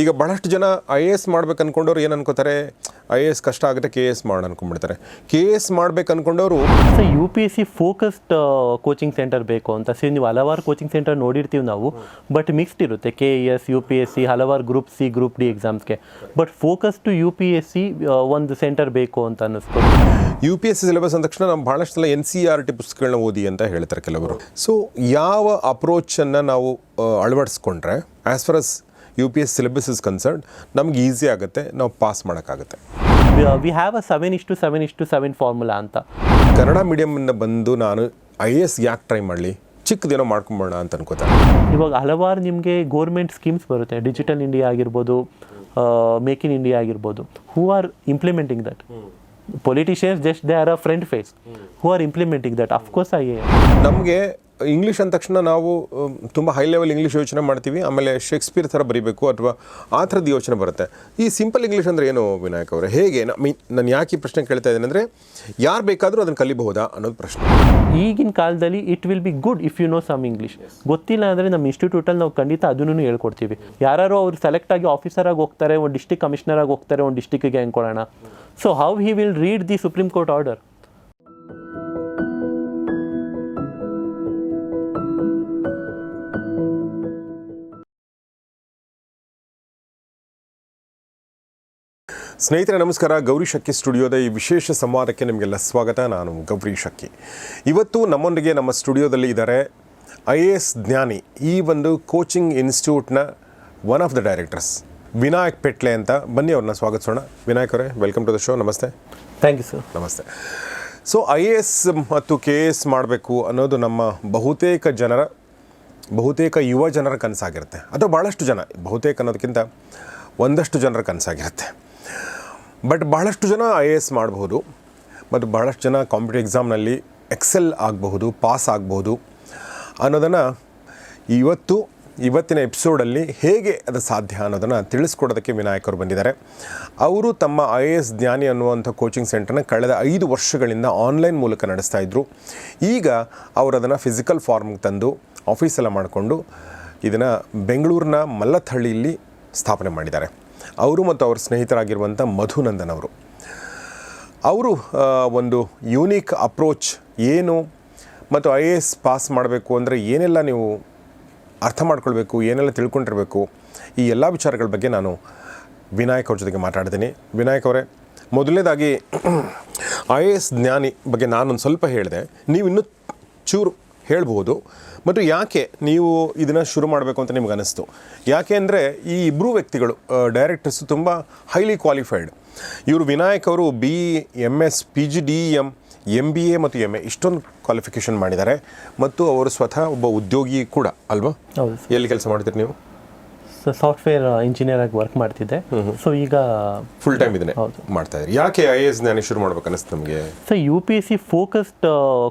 ಈಗ ಬಹಳಷ್ಟು ಜನ ಐ ಎ ಎಸ್ ಮಾಡ್ಬೇಕು ಅನ್ಕೊಂಡವ್ರು ಏನು ಅನ್ಕೋತಾರೆ? ಐ ಎ ಎಸ್ ಕಷ್ಟ ಆಗುತ್ತೆ ಕೆ ಎಸ್ ಮಾಡ ಅನ್ಕೊಂಡ್ಬಿಡ್ತಾರೆ. ಕೆ ಎಸ್ ಮಾಡ್ಬೇಕು ಅನ್ಕೊಂಡವರು U P S C focused coaching centre ಬೇಕು ಅಂತ. ಸಿ ನೀವು ಹಲವಾರು ಕೋಚಿಂಗ್ ಸೆಂಟರ್ ನೋಡಿರ್ತೀವಿ ನಾವು ಬಟ್ ಮಿಕ್ಸ್ಡ್ ಇರುತ್ತೆ. K E S U P S C ಹಲವಾರು group C group D ಎಕ್ಸಾಮ್ಸ್ಗೆ but focus to U P S C ಒಂದು ಸೆಂಟರ್ ಬೇಕು ಅಂತ ಅನ್ನಿಸ್ತು. U P S C syllabus ಅಂದ ತಕ್ಷಣ ನಾವು ಬಹಳಷ್ಟು ಸಲ ಎನ್ ಸಿ ಆರ್ ಟಿ ಪುಸ್ತಕಗಳನ್ನ ಓದಿ ಅಂತ ಹೇಳ್ತಾರೆ ಕೆಲವರು. ಸೊ ಯಾವ ಅಪ್ರೋಚನ್ನು ನಾವು ಆ, ಅಳವಡಿಸ್ಕೊಂಡ್ರೆ as for us U P S syllabus is concern ನಮ್ಗೆ ಈಸಿ ಆಗುತ್ತೆ ನಾವು ಪಾಸ್ ಮಾಡೋಕ್ಕಾಗುತ್ತೆ. ವಿ ಹ್ಯಾವ್ ಅ ಸೆವೆನ್ ಇಷ್ಟು ಸೆವೆನ್ ಇಷ್ಟು ಸೆವೆನ್ ಫಾರ್ಮುಲಾ ಅಂತ. ಕನ್ನಡ ಮೀಡಿಯಮಿಂದ ಬಂದು ನಾನು ಐ ಎ ಎಸ್ ಯಾಕೆ ಟ್ರೈ ಮಾಡಲಿ? ಚಿಕ್ಕದೇನೋ ಮಾಡ್ಕೊಂಬೋಣ ಅಂತ ಅನ್ಕೋತಾರೆ ಇವಾಗ ಹಲವಾರು ನಿಮಗೆ ಗೋರ್ಮೆಂಟ್ ಸ್ಕೀಮ್ಸ್ ಬರುತ್ತೆ. ಡಿಜಿಟಲ್ ಇಂಡಿಯಾ ಆಗಿರ್ಬೋದು ಮೇಕ್ ಇನ್ ಇಂಡಿಯಾ ಆಗಿರ್ಬೋದು. Who are implementing that politicians just they are a friend face who are implementing that of course I ನಮಗೆ ಇಂಗ್ಲೀಷ್ ಅಂದ ತಕ್ಷಣ ನಾವು ತುಂಬ ಹೈ ಲೆವೆಲ್ ಇಂಗ್ಲೀಷ್ ಯೋಚನೆ ಮಾಡ್ತೀವಿ. ಆಮೇಲೆ ಶೇಕ್ಸ್ಪಿಯರ್ ಥರ ಬರೀಬೇಕು ಅಥವಾ ಆ ಥರದ್ದು ಯೋಚನೆ ಬರುತ್ತೆ. ಈ ಸಿಂಪಲ್ ಇಂಗ್ಲೀಷ್ ಅಂದರೆ ಏನು ವಿನಾಯಕ್ ಅವರೇ? ಹೇಗೆ? ಮೀನ್, ನಾನು ಯಾಕೆ ಈ ಪ್ರಶ್ನೆ ಕೇಳ್ತಾ ಇದ್ದೇನೆ ಅಂದರೆ, ಯಾರು ಬೇಕಾದರೂ ಅದನ್ನು ಕಲಿಬಹುದಾ ಅನ್ನೋದು ಪ್ರಶ್ನೆ. ಈಗಿನ ಕಾಲದಲ್ಲಿ it will be good if you know some English ಗೊತ್ತಿಲ್ಲ ಅಂದರೆ ನಮ್ಮ ಇನ್ಸ್ಟಿಟ್ಯೂಟಲ್ಲಿ ನಾವು ಖಂಡಿತ ಅದನ್ನು ಹೇಳ್ಕೊಡ್ತೀವಿ. ಯಾರು ಅವ್ರು ಸೆಲೆಕ್ಟ್ ಆಗಿ ಆಫೀಸರ್ ಆಗಿ ಹೋಗ್ತಾರೆ, ಒಂದು ಡಿಸ್ಟಿಕ್ ಕಮಿಷನರ್ ಆಗಿ ಹೋಗ್ತಾರೆ, ಒಂದು ಡಿಸ್ಟಿಕ್ಗೆ ಹೆಂಗೆ ಕೊಡೋಣ so how he will read the supreme court order ಸ್ನೇಹಿತರೆ ನಮಸ್ಕಾರ. ಗೌರಿ ಶಕ್ಕಿ ಸ್ಟುಡಿಯೋದ ಈ ವಿಶೇಷ ಸಂವಾದಕ್ಕೆ ನಿಮಗೆಲ್ಲ ಸ್ವಾಗತ. ನಾನು ಗೌರಿ ಶಕ್ಕಿ ಇವತ್ತು ನಮ್ಮೊಂದಿಗೆ ನಮ್ಮ ಸ್ಟುಡಿಯೋದಲ್ಲಿ ಇದ್ದಾರೆ ಐ ಎ ಎಸ್ ಜ್ಞಾನಿ ಈ ಒಂದು coaching ಇನ್ಸ್ಟಿಟ್ಯೂಟ್ನ one of the directors Vinayak Petle ಅಂತ. ಬನ್ನಿ ಅವ್ರನ್ನ ಸ್ವಾಗತಿಸೋಣ. ವಿನಾಯಕ್ ಅವರೇ ವೆಲ್ಕಮ್ ಟು ದ ಶೋ. ನಮಸ್ತೆ. ಥ್ಯಾಂಕ್ ಯು ಸರ್ ನಮಸ್ತೆ. ಸೊ ಐ ಎ ಎಸ್ ಮತ್ತು ಕೆ ಎ ಎಸ್ ಮಾಡಬೇಕು ಅನ್ನೋದು ನಮ್ಮ ಬಹುತೇಕ ಜನರ ಬಹುತೇಕ ಯುವ ಜನರ ಕನಸಾಗಿರುತ್ತೆ. ಅಥವಾ ಭಾಳಷ್ಟು ಜನ ಬಹುತೇಕ ಅನ್ನೋದಕ್ಕಿಂತ ಒಂದಷ್ಟು ಜನರ ಕನಸಾಗಿರುತ್ತೆ. ಬಟ್ ಬಹಳಷ್ಟು ಜನ ಐ ಎ ಎಸ್ ಮಾಡಬಹುದು. ಮತ್ತು ಬಹಳಷ್ಟು ಜನ ಕಾಂಪಿಟೇಟಿವ್ ಎಕ್ಸಾಮ್ನಲ್ಲಿ ಎಕ್ಸೆಲ್ ಆಗಬಹುದು ಪಾಸ್ ಆಗಬಹುದು. ಅನ್ನೋದನ್ನು ಇವತ್ತು, ಇವತ್ತಿನ ಎಪಿಸೋಡಲ್ಲಿ ಹೇಗೆ ಅದು ಸಾಧ್ಯ ಅನ್ನೋದನ್ನು ತಿಳಿಸ್ಕೊಡೋದಕ್ಕೆ ವಿನಾಯಕರು ಬಂದಿದ್ದಾರೆ. ಅವರು ತಮ್ಮ ಐ ಎ ಎಸ್ ಜ್ಞಾನಿ ಅನ್ನುವಂಥ ಕೋಚಿಂಗ್ ಸೆಂಟರ್ನ ಕಳೆದ ಐದು ವರ್ಷಗಳಿಂದ ಆನ್ಲೈನ್ ಮೂಲಕ ನಡೆಸ್ತಾ ಇದ್ದರು ಈಗ ಅವರು ಅದನ್ನು ಫಿಸಿಕಲ್ ಫಾರ್ಮ್ಗೆ ತಂದು ಆಫೀಸೆಲ್ಲ ಮಾಡಿಕೊಂಡು ಇದನ್ನು ಬೆಂಗಳೂರಿನ ಮಲ್ಲಥಳ್ಳಿಯಲ್ಲಿ ಸ್ಥಾಪನೆ ಮಾಡಿದ್ದಾರೆ. ಅವರು ಮತ್ತು ಅವರ ಸ್ನೇಹಿತರಾಗಿರುವಂಥ ಮಧುನಂದನ್ ಅವರು. ಅವರು ಒಂದು ಯೂನಿಕ್ ಅಪ್ರೋಚ್ ಏನು ಮತ್ತು ಐ ಎ ಎಸ್ ಪಾಸ್ ಮಾಡಬೇಕು ಅಂದರೆ ಏನೆಲ್ಲ ನೀವು ಅರ್ಥ ಮಾಡ್ಕೊಳ್ಬೇಕು, ಏನೆಲ್ಲ ತಿಳ್ಕೊಂಡಿರಬೇಕು, ಈ ಎಲ್ಲ ವಿಚಾರಗಳ ಬಗ್ಗೆ ನಾನು ವಿನಾಯಕ್ ಅವ್ರ ಜೊತೆಗೆ ಮಾತಾಡ್ತೀನಿ. ವಿನಾಯಕ್ ಅವರೇ, ಮೊದಲನೇದಾಗಿ ಐ ಎ ಎಸ್ ಜ್ಞಾನಿ ಬಗ್ಗೆ ನಾನೊಂದು ಸ್ವಲ್ಪ ಹೇಳಿದೆ. ನೀವು ಇನ್ನೂ ಚೂರು ಹೇಳ್ಬೋದು. ಮತ್ತು ಯಾಕೆ ನೀವು ಇದನ್ನು ಶುರು ಮಾಡಬೇಕು ಅಂತ ನಿಮ್ಗೆ ಅನಿಸ್ತು? ಯಾಕೆ ಅಂದರೆ ಈ ಇಬ್ಬರು ವ್ಯಕ್ತಿಗಳು ಡೈರೆಕ್ಟರ್ಸ್ ತುಂಬ ಹೈಲಿ ಕ್ವಾಲಿಫೈಡ್ ಇವರು ವಿನಾಯಕ್ ಅವರು B M S P G D M M B A ಮತ್ತು ಎಂ ಎ ಇಷ್ಟೊಂದು ಕ್ವಾಲಿಫಿಕೇಷನ್ ಮಾಡಿದ್ದಾರೆ. ಮತ್ತು ಅವರು ಸ್ವತಃ ಒಬ್ಬ ಉದ್ಯೋಗಿ ಕೂಡ ಅಲ್ವಾ? ಎಲ್ಲಿ ಕೆಲಸ ಮಾಡ್ತೀರಿ ನೀವು? ಸಾಫ್ಟ್ವೇರ್ ಇಂಜಿನಿಯರ್ ಆಗಿ ವರ್ಕ್ ಮಾಡ್ತಿದ್ದೆ. ಸೊ ಈಗ ಫುಲ್ ಟೈಮ್ ಇದನ್ನೇ. ಮಾಡ್ತಾ ಇದ್ದೀರಿ ಯಾಕೆ ಐ ಎಸ್ ನಾನು ಶುರು ಮಾಡ್ಬೇಕು ಅನಿಸ್ತು ನಮಗೆ so U P S C focused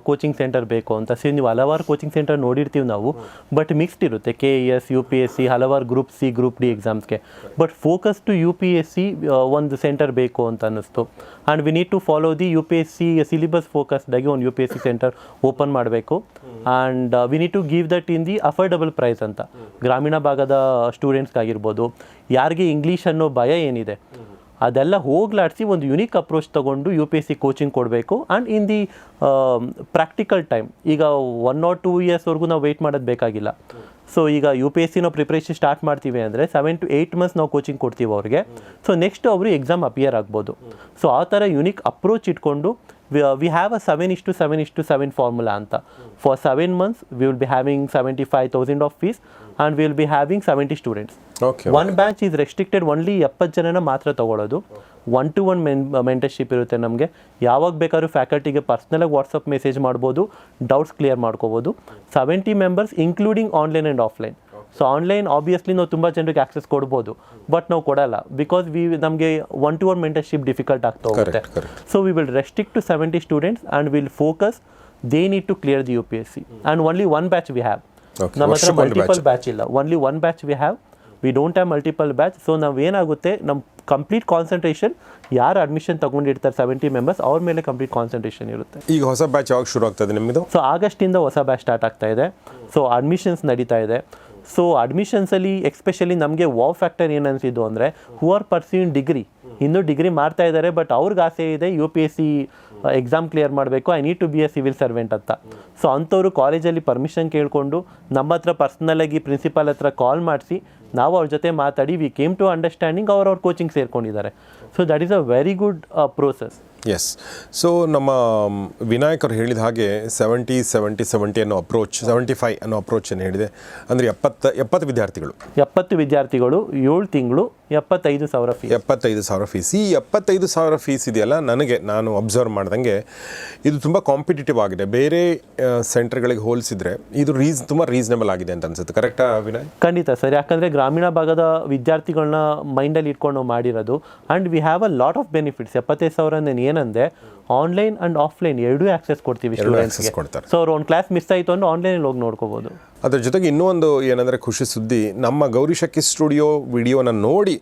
coaching centre ಬೇಕು ಅಂತ. ಸಿ ನೀವು ಹಲವಾರು ಕೋಚಿಂಗ್ ಸೆಂಟರ್ ನೋಡಿರ್ತೀವಿ ನಾವು. ಬಟ್ ಮಿಕ್ಸ್ಡ್ ಇರುತ್ತೆ. K E S U P S C ಹಲವಾರು group C group D ಎಕ್ಸಾಮ್ಸ್ಗೆ but focus to U P S C ಒಂದು centre ಬೇಕು ಅಂತ ಅನ್ನಿಸ್ತು. And we need to follow the U P S C syllabus ಫೋಕಸ್ಡಾಗಿ ಒಂದು U P S C centre open ಮಾಡಬೇಕು. And we need to give that in the affordable price ಅಂತ. ಗ್ರಾಮೀಣ ಭಾಗದ ಸ್ಟೂಡೆಂಟ್ಸ್ಗಾಗಿರ್ಬೋದು ಯಾರಿಗೆ ಇಂಗ್ಲೀಷ್ ಅನ್ನೋ ಭಯ ಏನಿದೆ? ಅದೆಲ್ಲ ಹೋಗ್ಲಾಡಿಸಿ ಒಂದು ಯುನೀಕ್ ಅಪ್ರೋಚ್ ತಗೊಂಡು U P S C coaching ಕೊಡಬೇಕು. And in the practical time ಈಗ ಒನ್ ಆರ್ ಟೂ ಇಯರ್ಸ್ವರೆಗೂ ನಾವು ವೆಯ್ಟ್ ಮಾಡೋದು ಬೇಕಾಗಿಲ್ಲ. ಸೊ ಈಗ ಯು ಪಿ ಎಸ್ ಸಿ ನಾವು ಪ್ರಿಪ್ರೇಷನ್ ಸ್ಟಾರ್ಟ್ ಮಾಡ್ತೀವಿ ಅಂದರೆ ಸೆವೆನ್ ಟು ಏಯ್ಟ್ ಮಂತ್ಸ್ ನಾವು ಕೋಚಿಂಗ್ ಕೊಡ್ತೀವಿ ಅವ್ರಿಗೆ. ಸೊ ನೆಕ್ಸ್ಟ್ ಅವರು ಎಕ್ಸಾಮ್ ಅಪಿಯರ್ ಆಗ್ಬೋದು. ಸೊ ಆ ಥರ ಯುನೀಕ್ ಅಪ್ರೋಚ್ ಇಟ್ಕೊಂಡು ವಿ ಹ್ಯಾವ್ ಅ ಸೆವೆನ್ ಇಷ್ಟು ಸೆವೆನ್ ಇಷ್ಟು ಸೆವೆನ್ ಫಾರ್ಮುಲಾ ಅಂತ. For seven months we will be having seventy five thousand of fees and will be having seventy students okay one batch is restricted only ಎಪ್ಪತ್ತು ಜನನ ಮಾತ್ರ ತಗೊಳ್ಳೋದು one to one men mentorship ಇರುತ್ತೆ ನಮಗೆ. ಯಾವಾಗ ಬೇಕಾದ್ರೂ ಫ್ಯಾಕಲ್ಟಿಗೆ ಪರ್ಸ್ನಲಾಗಿ ವಾಟ್ಸಪ್ ಮೆಸೇಜ್ ಮಾಡ್ಬೋದು ಡೌಟ್ಸ್ ಕ್ಲಿಯರ್ ಮಾಡ್ಕೋಬೋದು. Seventy members including online and offline so online obviously ನಾವು ತುಂಬ ಜನರಿಗೆ ಆಕ್ಸೆಸ್ ಕೊಡ್ಬೋದು. ಬಟ್ ನಾವು ಕೊಡಲ್ಲ. ಬಿಕಾಸ್ ವಿ ನಮಗೆ one to one mentorship difficult ಆಗ್ತಾ ಹೋಗುತ್ತೆ. So we will restrict to seventy students and will focus they need to clear the U P S C and only one batch we have ನಮ್ಮ ಹತ್ರ multiple batch ಇಲ್ಲ. Only one batch we have we don't have multiple batch so ನಾವು ಏನಾಗುತ್ತೆ ನಮ್ಮ complete concentration ಯಾರು admission ತಗೊಂಡಿರ್ತಾರೆ seventy members ಅವ್ರ ಮೇಲೆ ಕಂಪ್ಲೀಟ್ ಕಾನ್ಸಂಟ್ರೇಷನ್ ಇರುತ್ತೆ. ಈಗ ಹೊಸ ಬ್ಯಾಚ್ ಯಾವಾಗ ಶುರು ಆಗ್ತದೆ ನಿಮ್ಮದು? ಸೊ ಆಗಸ್ಟಿಂದ ಹೊಸ ಬ್ಯಾಚ್ ಸ್ಟಾರ್ಟ್ ಆಗ್ತಾ ಇದೆ. ಸೊ ಅಡ್ಮಿಷನ್ಸ್ ನಡೀತಾ ಇದೆ. ಸೊ ಅಡ್ಮಿಷನ್ಸಲ್ಲಿ ಎಕ್ಸ್ಪೆಷಲಿ ನಮಗೆ ವಾವ್ ಫ್ಯಾಕ್ಟರ್ ಏನು ಅನಿಸಿದ್ದು ಅಂದರೆ ಹೂ ಆರ್ ಪರ್ಸ್ಯೂನ್ ಡಿಗ್ರಿ ಇನ್ನೂ ಡಿಗ್ರಿ ಮಾಡ್ತಾ ಇದ್ದಾರೆ ಬಟ್ ಅವ್ರಿಗೆ ಆಸೆ ಇದೆ U P S C exam clear ಮಾಡಬೇಕು I need to be a civil servant ಅಂತ. ಸೊ ಅಂಥವ್ರು ಕಾಲೇಜಲ್ಲಿ ಪರ್ಮಿಷನ್ ಕೇಳಿಕೊಂಡು ನಮ್ಮ ಹತ್ರ ಪರ್ಸ್ನಲಾಗಿ ಪ್ರಿನ್ಸಿಪಾಲ್ ಹತ್ರ ಕಾಲ್ ಮಾಡಿಸಿ, ನಾವು ಅವ್ರ ಜೊತೆ ಮಾತಾಡಿ ವಿ ಕೇಮ್ ಟು ಅಂಡರ್ಸ್ಟ್ಯಾಂಡಿಂಗ್ ಅವ್ರು ಅವ್ರ coaching ಸೇರ್ಕೊಂಡಿದ್ದಾರೆ. So that is a very good process yes so ನಮ್ಮ ವಿನಾಯಕರು ವಿನಾಯಕ್ ಅವ್ರು ಹೇಳಿದ ಹಾಗೆ ಸೆವೆಂಟಿ ಸೆವೆಂಟಿ ಸೆವೆಂಟಿ ಅನ್ನೋ ಅಪ್ರೋಚ್ ಸೆವೆಂಟಿ ಫೈವ್ ಅನ್ನೋ ಅಪ್ರೋಚ್ ಏನು ಹೇಳಿದೆ. ಅಂದರೆ ಎಪ್ಪತ್ತು ಎಪ್ಪತ್ತು ವಿದ್ಯಾರ್ಥಿಗಳು. ಎಪ್ಪತ್ತು ವಿದ್ಯಾರ್ಥಿಗಳು ಏಳು ತಿಂಗಳು ಎಪ್ಪತ್ತೈದು ಸಾವಿರ ಫೀಸ್ ಎಪ್ಪತ್ತೈದು ಸಾವಿರ ಫೀಸ್ ಈ ಎಪ್ಪತ್ತೈದು ಸಾವಿರ ಫೀಸ್ ಇದೆಯಲ್ಲ ನನಗೆ ನಾನು ಅಬ್ಸರ್ವ್ ಮಾಡ್ದಂಗೆ ಇದು ತುಂಬ ಕಾಂಪಿಟೇಟಿವ್ ಆಗಿದೆ. ಬೇರೆ ಸೆಂಟರ್ಗಳಿಗೆ ಹೋಲಿಸಿದ್ರೆ ಇದು ರೀಸ್ ತುಂಬ ರೀಸನೇಬಲ್ ಆಗಿದೆ ಅಂತ ಅನ್ಸುತ್ತೆ. ಕರೆಕ್ಟಾ ವಿನಯ್ ಖಂಡಿತ ಸರ್. ಯಾಕಂದರೆ ಗ್ರಾಮೀಣ ಭಾಗದ ವಿದ್ಯಾರ್ಥಿಗಳನ್ನ ಮೈಂಡಲ್ಲಿ ಇಟ್ಕೊಂಡು ನಾವು ಮಾಡಿರೋದು. And we have a lot of benefits ಎಪ್ಪತ್ತೈದು ಸಾವಿರ ನಾನು ಏನಂದೆ ಆನ್ಲೈನ್ ಅಂಡ್ ಆಫ್ಲೈನ್ ಎರಡೂ ಆಕ್ಸೆಸ್ ಕೊಡ್ತೀವಿ ಸ್ಟೂಡೆಂಟ್ಸ್ ಸ್ಟೂಡೆಂಟ್ಸ್ಗೆ ಕೊಡ್ತಾರೆ. ಸೊ ಅವ್ರು ಒಂದು ಕ್ಲಾಸ್ ಮಿಸ್ ಆಯಿತು ಅಂದ್ರೆ ಆನ್ಲೈನ್ ಹೋಗಿ ನೋಡ್ಕೋಬೋದು. ಅದ್ರ ಜೊತೆಗೆ ಇನ್ನೂ ಒಂದು ಏನಂದರೆ ಖುಷಿ ಸುದ್ದಿ ನಮ್ಮ ಗೌರಿ ಶಕ್ಕಿ ಸ್ಟುಡಿಯೋ ವಿಡಿಯೋನ ನೋಡಿ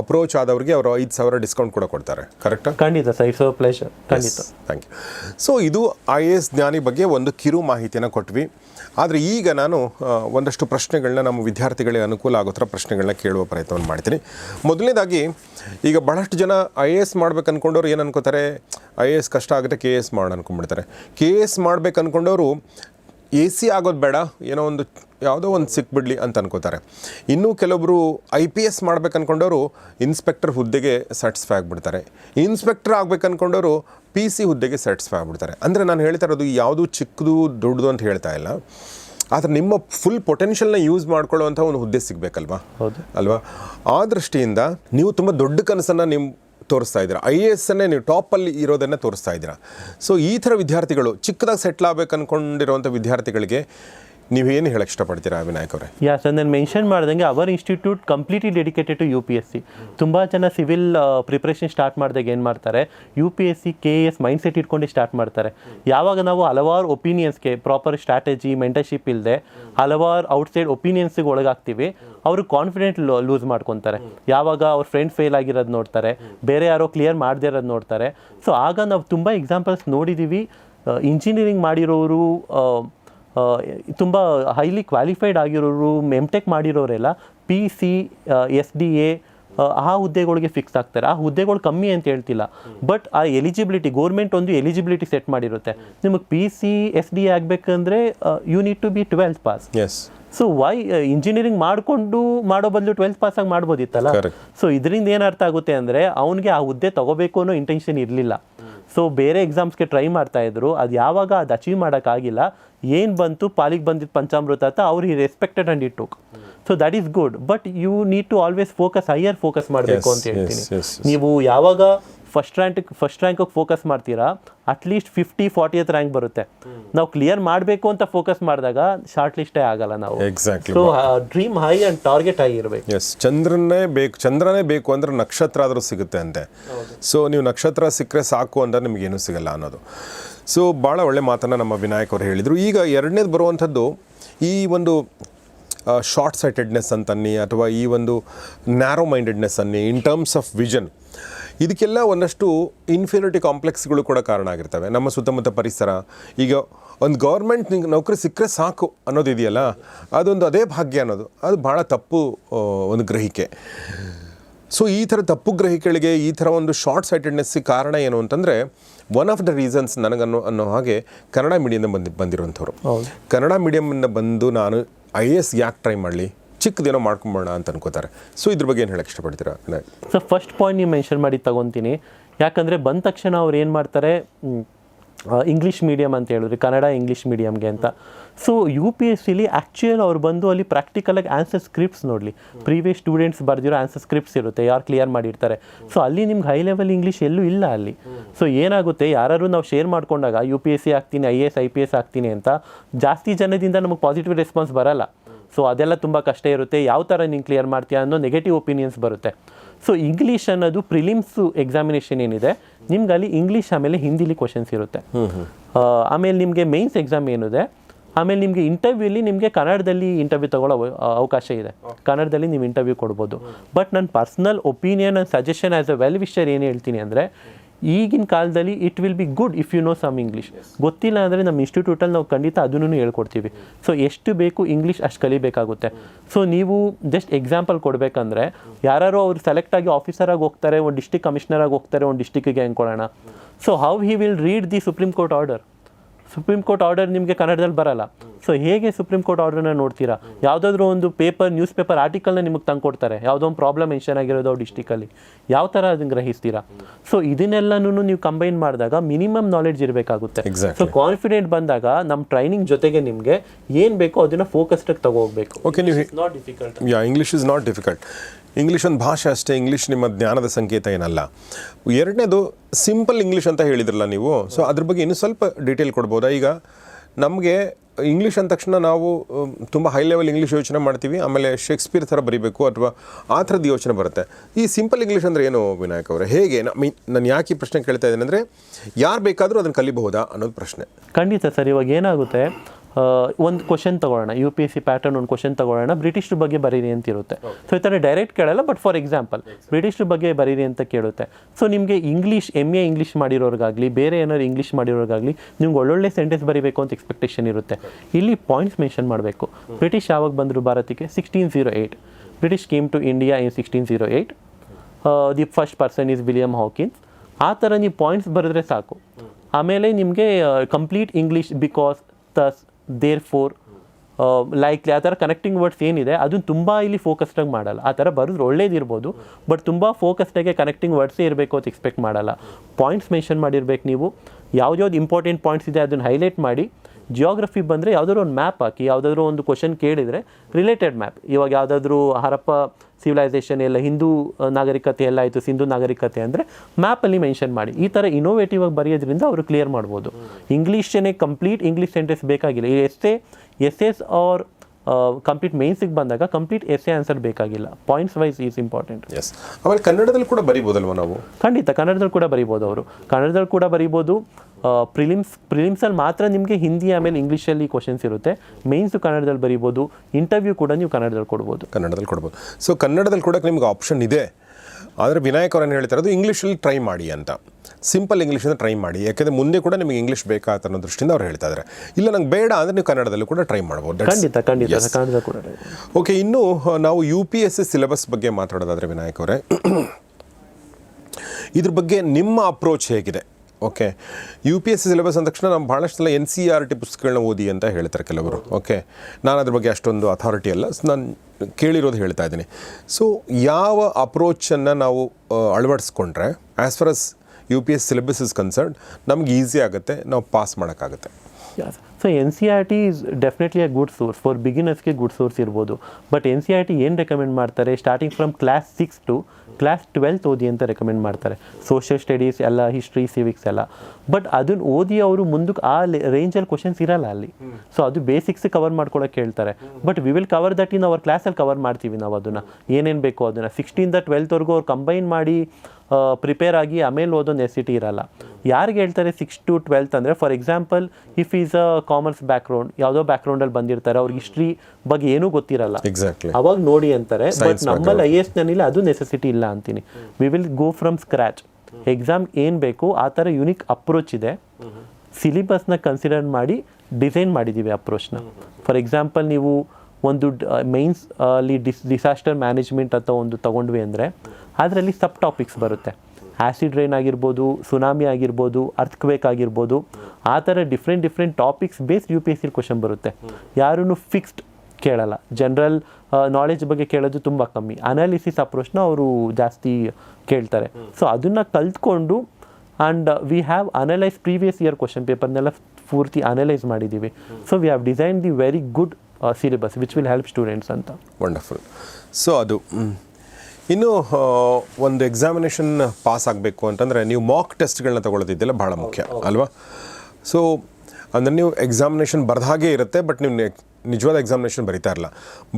ಅಪ್ರೋಚ್ ಆದವರಿಗೆ ಅವರು ಐದು ಸಾವಿರ ಡಿಸ್ಕೌಂಟ್ ಕೂಡ ಕೊಡ್ತಾರೆ. ಕರೆಕ್ಟ್ ಖಂಡಿತ ಸರ್ ಇಟ್ಸ್ ಪ್ಲೇಷರ್ ಖಂಡಿತ. ಥ್ಯಾಂಕ್ ಯು ಸೊ ಇದು ಐ ಎ ಎಸ್ ಜ್ಞಾನಿ ಬಗ್ಗೆ ಒಂದು ಕಿರು ಮಾಹಿತಿಯನ್ನು ಕೊಟ್ವಿ. ಆದರೆ ಈಗ ನಾನು ಒಂದಷ್ಟು ಪ್ರಶ್ನೆಗಳನ್ನ ನಮ್ಮ ವಿದ್ಯಾರ್ಥಿಗಳಿಗೆ ಅನುಕೂಲ ಆಗೋ ಥರ ಪ್ರಶ್ನೆಗಳನ್ನ ಕೇಳುವ ಪ್ರಯತ್ನವನ್ನು ಮಾಡ್ತೀನಿ. ಮೊದಲನೇದಾಗಿ, ಈಗ ಬಹಳಷ್ಟು ಜನ ಐ ಎ ಎಸ್ ಮಾಡ್ಬೇಕು ಅಂದ್ಕೊಂಡವ್ರು ಏನು ಅನ್ಕೋತಾರೆ? ಐ ಎ ಎಸ್ ಕಷ್ಟ ಆಗುತ್ತೆ ಕೆ ಎ ಎಸ್ ಮಾಡೋಣ ಅನ್ಕೊಂಡ್ಬಿಡ್ತಾರೆ. ಕೆ ಎ ಎಸ್ ಮಾಡ್ಬೇಕು ಅಂದ್ಕೊಂಡವರು ಎ ಸಿ ಆಗೋದು ಬೇಡ. ಏನೋ ಒಂದು ಯಾವುದೋ ಒಂದು ಸಿಕ್ಬಿಡ್ಲಿ ಅಂತ ಅನ್ಕೋತಾರೆ. ಇನ್ನೂ ಕೆಲವೊಬ್ಬರು ಐ ಪಿ ಎಸ್ ಮಾಡ್ಬೇಕು ಅನ್ಕೊಂಡವರು ಇನ್ಸ್ಪೆಕ್ಟರ್ ಹುದ್ದೆಗೆ ಸ್ಯಾಟಿಸ್ಫೈ ಆಗಿಬಿಡ್ತಾರೆ. ಇನ್ಸ್ಪೆಕ್ಟರ್ ಆಗ್ಬೇಕು ಅನ್ಕೊಂಡವರು ಪಿ ಸಿ ಹುದ್ದೆಗೆ ಸ್ಯಾಟಿಸ್ಫೈ ಆಗಿಬಿಡ್ತಾರೆ. ಅಂದರೆ ನಾನು ಹೇಳ್ತಾ ಇರೋದು ಯಾವುದು ಚಿಕ್ಕದು ದೊಡ್ಡದು ಅಂತ ಹೇಳ್ತಾ ಇಲ್ಲ. ಆದರೆ ನಿಮ್ಮ ಫುಲ್ ಪೊಟೆನ್ಷಿಯಲ್ನ ಯೂಸ್ ಮಾಡ್ಕೊಳ್ಳುವಂಥ ಒಂದು ಹುದ್ದೆ ಸಿಗಬೇಕಲ್ವಾ? ಹೌದು. ಅಲ್ವಾ? ಆ ದೃಷ್ಟಿಯಿಂದ ನೀವು ತುಂಬ ದೊಡ್ಡ ಕನಸನ್ನು ನಿಮ್ಮ ತೋರಿಸ್ತಾ ಇದ್ದೀರಾ. ಐ ಎ ಎಸ್ಸನ್ನೇ ನೀವು ಟಾಪಲ್ಲಿ ಇರೋದನ್ನೇ ತೋರಿಸ್ತಾ ಇದ್ದೀರಾ. ಸೊ ಈ ಥರ ವಿದ್ಯಾರ್ಥಿಗಳು ಚಿಕ್ಕದಾಗಿ ಸೆಟ್ಲ್ ಆಗ್ಬೇಕು ಅಂದ್ಕೊಂಡಿರುವಂಥ ವಿದ್ಯಾರ್ಥಿಗಳಿಗೆ ನೀವು ಏನು ಹೇಳಕ್ಕೆ ಇಷ್ಟಪಡ್ತೀರಾ ವಿನಾಯಕ್ ಅವರೇ? ಯಾ ಸರ್ ನಾನು ಮೆನ್ಷನ್ ಮಾಡ್ದಂಗೆ our institute completely dedicated to U P S C ತುಂಬ ಜನ ಸಿವಿಲ್ ಪ್ರಿಪ್ರೇಷನ್ ಸ್ಟಾರ್ಟ್ ಮಾಡಿದಾಗ ಏನು ಮಾಡ್ತಾರೆ? U P S C K S mindset ಇಟ್ಕೊಂಡು ಸ್ಟಾರ್ಟ್ ಮಾಡ್ತಾರೆ. ಯಾವಾಗ ನಾವು ಹಲವಾರು ಒಪಿನಿಯನ್ಸ್ಗೆ ಪ್ರಾಪರ್ ಸ್ಟ್ರಾಟಜಿ ಮೆಂಟರ್ಶಿಪ್ ಇಲ್ಲದೆ ಹಲವಾರು ಔಟ್ಸೈಡ್ ಒಪಿನಿಯನ್ಸ್ಗೆ ಒಳಗಾಗ್ತೀವಿ, ಅವರು ಕಾನ್ಫಿಡೆಂಟ್ ಲೂಸ್ ಮಾಡ್ಕೊತಾರೆ. ಯಾವಾಗ ಅವ್ರ ಫ್ರೆಂಡ್ ಫೇಲ್ ಆಗಿರೋದು ನೋಡ್ತಾರೆ, ಬೇರೆ ಯಾರೋ ಕ್ಲಿಯರ್ ಮಾಡದೇ ಇರೋದು ನೋಡ್ತಾರೆ. ಸೊ ಆಗ ನಾವು ತುಂಬ ಎಕ್ಸಾಂಪಲ್ಸ್ ನೋಡಿದ್ದೀವಿ ಇಂಜಿನಿಯರಿಂಗ್ ಮಾಡಿರೋರು ತುಂಬ ಹೈಲಿ ಕ್ವಾಲಿಫೈಡ್ ಆಗಿರೋರು M ಮಾಡಿರೋರೆಲ್ಲ P C S D A ಆ ಹುದ್ದೆಗಳಿಗೆ ಫಿಕ್ಸ್ ಆಗ್ತಾರೆ. ಆ ಹುದ್ದೆಗಳು ಕಮ್ಮಿ ಅಂತ ಹೇಳ್ತಿಲ್ಲ. ಬಟ್ ಆ ಎಲಿಜಿಬಿಲಿಟಿ ಗೋರ್ಮೆಂಟ್ ಒಂದು ಎಲಿಜಿಬಿಲಿಟಿ ಸೆಟ್ ಮಾಡಿರುತ್ತೆ. ನಿಮಗೆ ಪಿ ಸಿ ಎಸ್ ಡಿ ಆಗಬೇಕಂದ್ರೆ you need to be twelfth pass yes so why engineering ಮಾಡಿಕೊಂಡು ಮಾಡೋ ಬದಲು ಟ್ವೆಲ್ತ್ ಪಾಸ್ ಆಗಿ ಮಾಡ್ಬೋದಿತ್ತಲ್ಲ. ಸೊ ಇದರಿಂದ ಏನು ಅರ್ಥ ಆಗುತ್ತೆ ಅಂದರೆ ಅವನಿಗೆ ಆ ಹುದ್ದೆ ತಗೋಬೇಕು ಅನ್ನೋ ಇಂಟೆನ್ಷನ್ ಇರಲಿಲ್ಲ. ಸೊ ಬೇರೆ ಎಕ್ಸಾಮ್ಸ್ಗೆ ಟ್ರೈ ಮಾಡ್ತಾ ಇದ್ರು. ಅದು ಯಾವಾಗ ಅದು ಅಚೀವ್ ಮಾಡೋಕ್ಕಾಗಿಲ್ಲ ಏನು ಬಂತು ಪಾಲಿಗೆ ಬಂದಿದ್ದು ಪಂಚಾಮೃತ ಅಂತ ಅವ್ರು ಈ respected and it took so that is good but you need to always focus higher focus ಮಾಡಬೇಕು ಅಂತ ಹೇಳ್ತೀನಿ. ನೀವು ಯಾವಾಗ ಫಸ್ಟ್ ರ್ಯಾಂಕ್ ಫಸ್ಟ್ ರ್ಯಾಂಕಿಗೆ ಫೋಕಸ್ ಮಾಡ್ತೀರಾ at least fifty fortieth rank ಬರುತ್ತೆ. ನಾವು ಕ್ಲಿಯರ್ ಮಾಡಬೇಕು ಅಂತ ಫೋಕಸ್ ಮಾಡಿದಾಗ ಶಾರ್ಟ್ ಲಿಸ್ಟೇ ಆಗಲ್ಲ ನಾವು. Exactly dream high and target high ಇರಬೇಕು. ಎಸ್ ಚಂದ್ರನೇ ಬೇಕು ಚಂದ್ರನೇ ಬೇಕು ಅಂದ್ರೆ ನಕ್ಷತ್ರ ಆದರೂ ಸಿಗುತ್ತೆ ಅಂತೆ. ಸೊ ನೀವು ನಕ್ಷತ್ರ ಸಿಕ್ಕರೆ ಸಾಕು ಅಂದ್ರೆ ನಿಮಗೇನು ಸಿಗಲ್ಲ ಅನ್ನೋದು. ಸೊ ಭಾಳ ಒಳ್ಳೆ ಮಾತನ್ನು ನಮ್ಮ ವಿನಾಯಕ್ ಅವರು ಹೇಳಿದರು. ಈಗ ಎರಡನೇದು ಬರುವಂಥದ್ದು ಈ ಒಂದು ಶಾರ್ಟ್ ಸೈಟೆಡ್ನೆಸ್ ಅಂತನ್ನಿ ಅಥವಾ ಈ ಒಂದು ನ್ಯಾರೋ ಮೈಂಡೆಡ್ನೆಸ್ ಅನ್ನಿ ಇನ್ ಟರ್ಮ್ಸ್ ಆಫ್ ವಿಷನ್ ಇದಕ್ಕೆಲ್ಲ ಒಂದಷ್ಟು ಇನ್ಫಿನಿಟಿ ಕಾಂಪ್ಲೆಕ್ಸ್ಗಳು ಕೂಡ ಕಾರಣ ಆಗಿರ್ತವೆ. ನಮ್ಮ ಸುತ್ತಮುತ್ತ ಪರಿಸರ ಈಗ ಒಂದು ಗೌರ್ಮೆಂಟ್ ನೌಕರಿ ಸಿಕ್ಕರೆ ಸಾಕು ಅನ್ನೋದು ಇದೆಯಲ್ಲ? ಅದೊಂದು ಅದೇ ಭಾಗ್ಯ ಅನ್ನೋದು. ಅದು ಭಾಳ ತಪ್ಪು ಒಂದು ಗ್ರಹಿಕೆ. ಸೊ ಈ ಥರ ತಪ್ಪು ಗ್ರಹಿಕೆಗಳಿಗೆ ಈ ಥರ ಒಂದು ಶಾರ್ಟ್ ಸೈಟೆಡ್ನೆಸ್ಸಿಗೆ ಕಾರಣ ಏನು ಅಂತಂದರೆ ಒನ್ ಆಫ್ ದ ರೀಸನ್ಸ್ ನನಗನ್ನು ಅನ್ನೋ ಹಾಗೆ ಕನ್ನಡ ಮೀಡಿಯಂದ ಬಂದು ಬಂದಿರುವಂಥವ್ರು. ಕನ್ನಡ ಮೀಡಿಯಮ್ಮಿಂದ ಬಂದು ನಾನು ಐ ಎ ಎಸ್ ಯಾಕೆ ಟ್ರೈ ಮಾಡಲಿ? ಚಿಕ್ಕದೇನೋ ಮಾಡ್ಕೊಂಬೋಣ ಅಂತ ಅನ್ಕೋತಾರೆ. ಸೊ ಇದ್ರ ಬಗ್ಗೆ ಏನು ಹೇಳಕ್ಕೆ ಇಷ್ಟಪಡ್ತೀರಾ? ವಿನಾಯಕ್? ಸೊ ಫಸ್ಟ್ ಪಾಯಿಂಟ್ ನೀವು ಮೆನ್ಷನ್ ಮಾಡಿ ತಗೊತೀನಿ. ಯಾಕಂದರೆ ಬಂದ ತಕ್ಷಣ ಅವ್ರು ಏನು ಮಾಡ್ತಾರೆ? ಇಂಗ್ಲೀಷ್ ಮೀಡಿಯಮ್ ಅಂತ ಹೇಳಿದ್ರು, ಕನ್ನಡ ಇಂಗ್ಲೀಷ್ ಮೀಡಿಯಮ್ಗೆ ಅಂತ. ಸೊ ಯು ಪಿ ಎಸ್ ಸಿಲಿ ಆ್ಯಕ್ಚುಯಲ್ ಅವ್ರು ಬಂದು ಅಲ್ಲಿ ಪ್ರಾಕ್ಟಿಕಲಾಗಿ ಆನ್ಸರ್ ಸ್ಕ್ರಿಪ್ಟ್ಸ್ ನೋಡಲಿ. ಪ್ರೀವಿಯಸ್ ಸ್ಟೂಡೆಂಟ್ಸ್ ಬರೆದಿರೋ ಆನ್ಸರ್ ಸ್ಕ್ರಿಪ್ಟ್ಸ್ ಇರುತ್ತೆ, ಯಾರು ಕ್ಲಿಯರ್ ಮಾಡಿರ್ತಾರೆ. ಸೊ ಅಲ್ಲಿ ನಿಮ್ಗೆ ಹೈ ಲೆವೆಲ್ ಇಂಗ್ಲೀಷ್ ಎಲ್ಲೂ ಇಲ್ಲ ಅಲ್ಲಿ. ಸೊ ಏನಾಗುತ್ತೆ? ಯಾರು ನಾವು ಶೇರ್ ಮಾಡ್ಕೊಂಡಾಗ ಯು ಪಿ ಎಸ್ ಸಿ ಆಗ್ತೀನಿ I A S I P S ಆಗ್ತೀನಿ ಅಂತ ಜಾಸ್ತಿ ಜನದಿಂದ ನಮಗೆ ಪಾಸಿಟಿವ್ ರೆಸ್ಪಾನ್ಸ್ ಬರಲ್ಲ. ಸೊ ಅದೆಲ್ಲ ತುಂಬ ಕಷ್ಟ ಇರುತ್ತೆ. ಯಾವ ಥರ ನೀನು ಕ್ಲಿಯರ್ ಮಾಡ್ತೀಯ ಅನ್ನೋ ನೆಗೆಟಿವ್ ಒಪಿನಿಯನ್ಸ್ ಬರುತ್ತೆ. ಸೊ ಇಂಗ್ಲೀಷ್ ಅನ್ನೋದು ಪ್ರಿಲಿಮ್ಸ್ ಎಕ್ಸಾಮಿನೇಷನ್ ಏನಿದೆ ನಿಮ್ಗೆ ಅಲ್ಲಿ ಇಂಗ್ಲೀಷ್ ಆಮೇಲೆ ಹಿಂದಿಲಿ ಕ್ವಶನ್ಸ್ ಇರುತ್ತೆ. ಆಮೇಲೆ ನಿಮಗೆ ಮೇನ್ಸ್ ಎಕ್ಸಾಮ್ ಏನಿದೆ ಆಮೇಲೆ ನಿಮಗೆ ಇಂಟರ್ವ್ಯೂಲಿ ನಿಮಗೆ ಕನ್ನಡದಲ್ಲಿ ಇಂಟರ್ವ್ಯೂ ತಗೊಳ್ಳೋ ಅವಕಾಶ ಇದೆ. ಕನ್ನಡದಲ್ಲಿ ನೀವು ಇಂಟರ್ವ್ಯೂ ಕೊಡ್ಬೋದು. ಬಟ್ ನನ್ನ personal opinion and suggestion as a well wisher ಏನು ಹೇಳ್ತೀನಿ ಅಂದರೆ ಈಗಿನ ಕಾಲದಲ್ಲಿ it will be good if you know some English ಗೊತ್ತಿಲ್ಲ ಅಂದರೆ ನಮ್ಮ ಇನ್ಸ್ಟಿಟ್ಯೂಟಲ್ಲಿ ನಾವು ಖಂಡಿತ ಅದನ್ನು ಹೇಳ್ಕೊಡ್ತೀವಿ. ಸೊ ಎಷ್ಟು ಬೇಕು ಇಂಗ್ಲೀಷ್ ಅಷ್ಟು ಕಲಿಬೇಕಾಗುತ್ತೆ. ಸೊ ನೀವು ಜಸ್ಟ್ ಎಕ್ಸಾಂಪಲ್ ಕೊಡಬೇಕಂದ್ರೆ ಯಾರು ಅವ್ರು ಸೆಲೆಕ್ಟ್ ಆಗಿ ಆಫೀಸರಾಗಿ ಹೋಗ್ತಾರೆ ಒಂದು ಡಿಸ್ಟಿಕ್ ಕಮಿಷನರಾಗಿ ಹೋಗ್ತಾರೆ ಒಂದು ಡಿಸ್ಟಿಕ್ಕಿಗೆ ಹೆಂಗೆ ಕೊಡೋಣ? So how he will read the supreme court order supreme court order ನಿಮಗೆ ಕನ್ನಡದಲ್ಲಿ ಬರಲ್ಲ. ಸೊ ಹೇಗೆ ಸುಪ್ರೀಂ ಕೋರ್ಟ್ ಆರ್ಡರ್ನ ನೋಡ್ತೀರಾ? ಯಾವುದಾದ್ರೂ ಒಂದು ಪೇಪರ್ ನ್ಯೂಸ್ ಪೇಪರ್ ಆರ್ಟಿಕಲ್ನ ನಿಮಗೆ ತಂದು ಕೊಡ್ತಾರೆ ಯಾವುದೋ ಒಂದು ಪ್ರಾಬ್ಲಮ್ ಮೆನ್ಷನ್ ಆಗಿರೋದು ಅವ್ರ ಡಿಸ್ಟಿಕಲ್ಲಿ ಯಾವ ಥರ ಅದನ್ನು ಗ್ರಹಿಸ್ತೀರಾ? ಸೊ ಇದನ್ನೆಲ್ಲನೂ ನೀವು ಕಂಬೈನ್ ಮಾಡಿದಾಗ ಮಿನಿಮಮ್ ನಾಲೆಡ್ಜ್ ಇರಬೇಕಾಗುತ್ತೆ. ಸೊ ಕಾನ್ಫಿಡೆಂಟ್ ಬಂದಾಗ ನಮ್ಮ ಟ್ರೈನಿಂಗ್ ಜೊತೆಗೆ ನಿಮಗೆ ಏನು ಬೇಕೋ ಅದನ್ನು ಫೋಕಸ್ಡಾಗಿ ತಗೋಬೇಕು ಓಕೆ ನೀವು not difficult yeah English is not difficult English ಒಂದು ಭಾಷೆ ಅಷ್ಟೇ, ಇಂಗ್ಲೀಷ್ ನಿಮ್ಮ ಜ್ಞಾನದ ಸಂಕೇತ ಏನಲ್ಲ. ಎರಡನೇದು ಸಿಂಪಲ್ ಇಂಗ್ಲೀಷ್ ಅಂತ ಹೇಳಿದ್ರಲ್ಲ ನೀವು, ಸೊ ಅದ್ರ ಬಗ್ಗೆ ಇನ್ನೂ ಸ್ವಲ್ಪ ಡೀಟೇಲ್ ಕೊಡ್ಬೋದಾ? ಈಗ ನಮಗೆ ಇಂಗ್ಲೀಷ್ ಅಂದ ತಕ್ಷಣ ನಾವು ತುಂಬ ಹೈ ಲೆವೆಲ್ ಇಂಗ್ಲೀಷ್ ಯೋಚನೆ ಮಾಡ್ತೀವಿ, ಆಮೇಲೆ ಶೇಕ್ಸ್ಪಿಯರ್ ಥರ ಬರೀಬೇಕು ಅಥವಾ ಆ ಥರದ್ದು ಯೋಚನೆ ಬರುತ್ತೆ. ಈ ಸಿಂಪಲ್ ಇಂಗ್ಲೀಷ್ ಅಂದರೆ ಏನು ವಿನಾಯಕ್ ಅವರೇ? ಹೇಗೆ? ಮೀನ್, ನಾನು ಯಾಕೆ ಈ ಪ್ರಶ್ನೆ ಕೇಳ್ತಾ ಇದ್ದೇನೆ ಅಂದರೆ, ಯಾರು ಬೇಕಾದರೂ ಅದನ್ನು ಕಲಿಬಹುದಾ ಅನ್ನೋದು ಪ್ರಶ್ನೆ. ಖಂಡಿತ ಸರ್, ಇವಾಗ ಏನಾಗುತ್ತೆ ಒಂದು ಕ್ವಶನ್ ತಗೊಳ್ಳೋಣ. U P S C pattern ಒಂದು ಕ್ವಶನ್ ತಗೊಳ್ಳೋಣ. ಬ್ರಿಟಿಷ್ರ ಬಗ್ಗೆ ಬರೀರಿ ಅಂತ ಇರುತ್ತೆ. ಸೊ ಈ ಥರ ಡೈರೆಕ್ಟ್ ಕೇಳಲ್ಲ ಬಟ್ ಫಾರ್ ಎಕ್ಸಾಂಪಲ್ ಬ್ರಿಟಿಷ್ರ ಬಗ್ಗೆ ಬರೀರಿ ಅಂತ ಕೇಳುತ್ತೆ. ಸೊ ನಿಮಗೆ ಇಂಗ್ಲೀಷ್ ಎಂ ಎ ಇಂಗ್ಲೀಷ್ ಮಾಡಿರೋರಿಗಾಗಲಿ, ಬೇರೆ ಏನಾದ್ರು ಇಂಗ್ಲೀಷ್ ಮಾಡಿರೋರಿಗಾಗಲಿ, ನಿಮ್ಗೆ ಒಳ್ಳೊಳ್ಳೆ ಸೆಂಟೆನ್ಸ್ ಬರೀಬೇಕು ಅಂತ ಎಕ್ಸ್ಪೆಕ್ಟೇಷನ್ ಇರುತ್ತೆ. ಇಲ್ಲಿ ಪಾಯಿಂಟ್ಸ್ ಮೆನ್ಷನ್ ಮಾಡಬೇಕು. ಬ್ರಿಟಿಷ್ ಯಾವಾಗ ಬಂದರು ಭಾರತಕ್ಕೆ? Sixteen zero eight British came to India in sixteen zero eight the first person is William Hawkins ಆ ಥರ ನೀವು ಪಾಯಿಂಟ್ಸ್ ಬರೆದ್ರೆ ಸಾಕು. ಆಮೇಲೆ ನಿಮಗೆ complete English because thus there for likely ಆ ಥರ ಕನೆಕ್ಟಿಂಗ್ ವರ್ಡ್ಸ್ ಏನಿದೆ, ಅದನ್ನು ತುಂಬ ಇಲ್ಲಿ ಫೋಕಸ್ಡಾಗಿ ಮಾಡಲ್ಲ. ಆ ಥರ ಬರೆದ್ರೆ ಒಳ್ಳೇದಿರ್ಬೋದು ಬಟ್ ತುಂಬ ಫೋಕಸ್ಡಾಗೆ ಕನೆಕ್ಟಿಂಗ್ ವರ್ಡ್ಸೇ ಇರಬೇಕು ಅಂತ ಎಕ್ಸ್ಪೆಕ್ಟ್ ಮಾಡಲ್ಲ. ಪಾಯಿಂಟ್ಸ್ ಮೆನ್ಷನ್ ಮಾಡಿರ್ಬೇಕು ನೀವು. ಯಾವ್ದು ಇಂಪಾರ್ಟೆಂಟ್ ಪಾಯಿಂಟ್ಸ್ ಇದೆ ಅದನ್ನು ಹೈಲೈಟ್ ಮಾಡಿ ಜಿಯೋಗ್ರಫಿ ಬಂದರೆ ಯಾವುದಾದ್ರು ಒಂದು ಮ್ಯಾಪ್ ಹಾಕಿ ಯಾವುದಾದ್ರೂ ಒಂದು ಕ್ವಶನ್ ಕೇಳಿದರೆ ರಿಲೇಟೆಡ್ ಮ್ಯಾಪ್ ಇವಾಗ ಯಾವುದಾದ್ರೂ ಹರಪ್ಪ ಸಿವಿಲೈಸೇಷನ್ ಎಲ್ಲ ಹಿಂದೂ ನಾಗರಿಕತೆ ಎಲ್ಲ ಆಯಿತು ಸಿಂಧು ನಾಗರಿಕತೆ ಅಂದರೆ ಮ್ಯಾಪಲ್ಲಿ ಮೆನ್ಷನ್ ಮಾಡಿ. ಈ ಥರ ಇನೋವೇಟಿವ್ ಆಗಿ ಬರೆಯೋದ್ರಿಂದ ಅವರು ಕ್ಲಿಯರ್ ಮಾಡ್ಬೋದು. ಇಂಗ್ಲೀಷನ್ನೇ ಕಂಪ್ಲೀಟ್ ಇಂಗ್ಲೀಷ್ ಸೆಂಟೆನ್ಸ್ ಬೇಕಾಗಿಲ್ಲ. ಈ essay S S R complete ಮೇನ್ಸಿಗೆ ಬಂದಾಗ ಕಂಪ್ಲೀಟ್ ಎಸ್ ಎ ಆನ್ಸರ್ ಬೇಕಾಗಿಲ್ಲ. Points wise is important yes ಆಮೇಲೆ ಕನ್ನಡದಲ್ಲಿ ಕೂಡ ಬರಿಬೋದಲ್ವ ನಾವು? ಖಂಡಿತ ಕನ್ನಡದಲ್ಲಿ ಕೂಡ ಬರಿಬೋದು ಅವರು. ಕನ್ನಡದಲ್ಲಿ ಕೂಡ ಬರಿಬೋದು. ಪ್ರಿಲಿಮ್ಸ್ ಪ್ರಿಲಿಮ್ಸಲ್ಲಿ ಮಾತ್ರ ನಿಮಗೆ ಹಿಂದಿ ಆಮೇಲೆ ಇಂಗ್ಲೀಷಲ್ಲಿ ಕ್ವಶನ್ಸ್ ಇರುತ್ತೆ. ಮೇನ್ಸು ಕನ್ನಡದಲ್ಲಿ ಬರಿಬೋದು. ಇಂಟರ್ವ್ಯೂ ಕೂಡ ನೀವು ಕನ್ನಡದಲ್ಲಿ ಕೊಡ್ಬೋದು. ಕನ್ನಡದಲ್ಲಿ ಕೊಡ್ಬೋದು. ಸೊ ಕನ್ನಡದಲ್ಲಿ ಕೊಡೋಕ್ಕೆ ನಿಮ್ಗೆ ಆಪ್ಷನ್ ಇದೆ. ಆದರೆ ವಿನಾಯಕ್ ಅವ್ರು ಏನು ಹೇಳ್ತಾ ಇರೋದು ಇಂಗ್ಲೀಷಲ್ಲಿ ಟ್ರೈ ಮಾಡಿ ಅಂತ. ಸಿಂಪಲ್ ಇಂಗ್ಲೀಷನ್ನು ಟ್ರೈ ಮಾಡಿ. ಯಾಕೆಂದರೆ ಮುಂದೆ ಕೂಡ ನಿಮಗೆ ಇಂಗ್ಲೀಷ್ ಬೇಕಾ ಅನ್ನೋ ದೃಷ್ಟಿಯಿಂದ ಅವ್ರು ಹೇಳ್ತಾ ಇದ್ದಾರೆ ಇಲ್ಲ ನಂಗೆ ಬೇಡ ಅಂದರೆ ನೀವು ಕನ್ನಡದಲ್ಲೂ ಕೂಡ ಟ್ರೈ ಮಾಡ್ಬೋದು. ಖಂಡಿತ ಖಂಡಿತ. ಕನ್ನಡದಲ್ಲಿ ಕೂಡ ಓಕೆ ಇನ್ನು ನಾವು U P S C syllabus ಬಗ್ಗೆ ಮಾತಾಡೋದಾದರೆ ವಿನಾಯಕ್ ಅವರೇ. ಇದ್ರ ಬಗ್ಗೆ ನಿಮ್ಮ ಅಪ್ರೋಚ್ ಹೇಗಿದೆ? Okay U P S C syllabus ಅಂದ ತಕ್ಷಣ ನಮ್ಮ ಭಾಳಷ್ಟು ಸಲ ಎನ್ ಸಿ ಆರ್ ಟಿ ಪುಸ್ತಕಗಳನ್ನ ಓದಿ ಅಂತ ಹೇಳ್ತಾರೆ ಕೆಲವರು. ಓಕೆ ನಾನು ಅದ್ರ ಬಗ್ಗೆ ಅಷ್ಟೊಂದು ಅಥಾರಿಟಿ ಅಲ್ಲ. ನಾನು ಕೇಳಿರೋದು ಹೇಳ್ತಾ ಇದ್ದೀನಿ. ಸೊ ಯಾವ ಅಪ್ರೋಚನ್ನು ನಾವು ಅಳವಡಿಸ್ಕೊಂಡ್ರೆ as far as U P S syllabus is concern ನಮ್ಗೆ ಈಸಿ ಆಗುತ್ತೆ. ನಾವು ಪಾಸ್ ಮಾಡೋಕ್ಕಾಗುತ್ತೆ. So N C R T is definitely a good source for ಬಿಗಿನರ್ಸ್ಗೆ good source ಇರ್ಬೋದು. But N C R T ಏನು ರೆಕಮೆಂಡ್ ಮಾಡ್ತಾರೆ? Starting from class six to class twelfth ಓದಿ ಅಂತ recommend ಮಾಡ್ತಾರೆ. ಸೋಷಿಯಲ್ ಸ್ಟಡೀಸ್ ಎಲ್ಲ ಹಿಸ್ಟ್ರಿ ಸಿವಿಕ್ಸ್ ಎಲ್ಲ. But ಅದನ್ನು ಓದಿ ಅವರು ಮುಂದಕ್ಕೆ ಆ ರೇಂಜಲ್ಲಿ ಕ್ವಶನ್ಸ್ ಇರಲ್ಲ ಅಲ್ಲಿ. ಸೊ ಅದು ಬೇಸಿಕ್ಸ್ ಕವರ್ ಮಾಡ್ಕೊಳ್ಳೋಕೆ ಹೇಳ್ತಾರೆ. But we will cover that in our ಕ್ಲಾಸಲ್ಲಿ ಕವರ್ ಮಾಡ್ತೀವಿ ನಾವು ಅದನ್ನು. ಏನೇನು ಬೇಕೋ ಅದನ್ನು. ಸಿಕ್ಸ್ಟೀನ್ದ ಟ್ವೆಲ್ತ್ವರೆಗೂ ಅವ್ರು ಕಂಬೈನ್ ಮಾಡಿ ಪ್ರಿಪೇರ್ ಆಗಿ ಆಮೇಲೆ ಓದೋ ನೆಸಿಟಿ ಇರಲ್ಲ. ಯಾರಿಗೆ ಹೇಳ್ತಾರೆ ಸಿಕ್ಸ್ ಟು ಟ್ವೆಲ್ತ್ ಅಂದರೆ for example if is a commerce background ಯಾವುದೋ ಬ್ಯಾಕ್ಗ್ರೌಂಡಲ್ಲಿ ಬಂದಿರ್ತಾರೆ ಅವ್ರಿಗೆ ಹಿಸ್ಟ್ರಿ ಬಗ್ಗೆ ಏನೂ ಗೊತ್ತಿರಲ್ಲ. ಎಕ್ಸಾಕ್ಟ್ಲಿ ಅವಾಗ ನೋಡಿ ಅಂತಾರೆ ಬಟ್ ನಮ್ಮಲ್ಲಿ ಐ ಎಸ್ ನನಿಲ್ಲ ಅದು ನೆಸೆಸಿಟಿ ಇಲ್ಲ ಅಂತೀನಿ. We will go from scratch exam ಏನು ಬೇಕು ಆ ಥರ ಯುನಿಕ್ ಅಪ್ರೋಚ್ ಇದೆ. ಸಿಲಿಬಸ್ನ ಕನ್ಸಿಡರ್ ಮಾಡಿ ಡಿಸೈನ್ ಮಾಡಿದ್ದೀವಿ ಅಪ್ರೋಚ್ನ ಫಾರ್ ಎಕ್ಸಾಂಪಲ್ ನೀವು ಒಂದು ಮೈನ್ಸ್ ಅಲ್ಲಿ ಡಿಸ್ ಡಿಸಾಸ್ಟರ್ ಮ್ಯಾನೇಜ್ಮೆಂಟ್ ಅಂತ ಒಂದು ತಗೊಂಡ್ವಿ ಅಂದರೆ ಅದರಲ್ಲಿ ಸಬ್ ಟಾಪಿಕ್ಸ್ ಬರುತ್ತೆ. ಆ್ಯಸಿಡ್ ರೈನ್ ಆಗಿರ್ಬೋದು ಸುನಾಮಿ ಆಗಿರ್ಬೋದು ಅರ್ಥಕ್ವೇಕ್ ಆಗಿರ್ಬೋದು, ಆ ಥರ different different topics based U P S C question ಬರುತ್ತೆ. ಯಾರೂ ಫಿಕ್ಸ್ಡ್ ಕೇಳಲ್ಲ. ಜನರಲ್ ನಾಲೆಜ್ ಬಗ್ಗೆ ಕೇಳೋದು ತುಂಬ ಕಮ್ಮಿ. ಅನಾಲಿಸಿಸ್ ಅಪ್ರೋಚ್ನ ಅವರು ಜಾಸ್ತಿ ಕೇಳ್ತಾರೆ. ಸೊ ಅದನ್ನು ಕಲ್ತ್ಕೊಂಡು and we have analyse previous year question ಪೇಪರ್ನೆಲ್ಲ ಪೂರ್ತಿ ಅನಲೈಸ್ ಮಾಡಿದ್ದೀವಿ so we have design the very good syllabus which will help students ಅಂತ. ವಂಡರ್ಫುಲ್ ಸೊ ಅದು. ಇನ್ನು ಒಂದು ಎಕ್ಸಾಮಿನೇಷನ್ ಪಾಸ್ ಆಗಬೇಕು ಅಂತಂದರೆ ನೀವು ಮಾಕ್ ಟೆಸ್ಟ್ಗಳನ್ನ ತಗೊಳ್ಳೋದಿದ್ದಿಲ್ಲ ಭಾಳ ಮುಖ್ಯ ಅಲ್ವಾ? ಸೊ ಅಂದರೆ ನೀವು ಎಕ್ಸಾಮಿನೇಷನ್ ಬರೆದ ಹಾಗೆ ಇರುತ್ತೆ ಬಟ್ ನೀವು ನಿಜವಾದ ಎಕ್ಸಾಮಿನೇಷನ್ ಬರೀತಾ ಇರಲ್ಲ.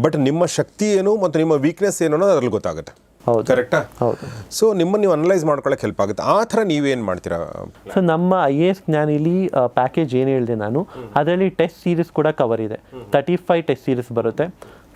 ಬಟ್ ನಿಮ್ಮ ಶಕ್ತಿ ಏನು ಮತ್ತು ನಿಮ್ಮ ವೀಕ್ನೆಸ್ ಏನು ಅನ್ನೋದು ಅದರಲ್ಲಿ ಗೊತ್ತಾಗುತ್ತೆ. ಹೌದು. ಕರೆಕ್ಟಾ ಹೌದು. ಸೊ ನಿಮ್ಮನ್ನು ನೀವು ಅನಲೈಸ್ ಮಾಡ್ಕೊಳ್ಳೋಕೆ ಹೆಲ್ಪ್ ಆಗುತ್ತೆ. ಆ ಥರ ನೀವೇನು ಮಾಡ್ತೀರಾ? ಸೊ ನಮ್ಮ ಐ ಎ ಎಸ್ ಜ್ಞಾನಿಲಿ ಪ್ಯಾಕೇಜ್ ಏನು ಹೇಳಿದೆ ನಾನು ಅದರಲ್ಲಿ ಟೆಸ್ಟ್ ಸೀರೀಸ್ ಕೂಡ ಕವರ್ ಇದೆ. ತರ್ಟಿ ಫೈವ್ ಟೆಸ್ಟ್ ಸೀರೀಸ್ ಬರುತ್ತೆ.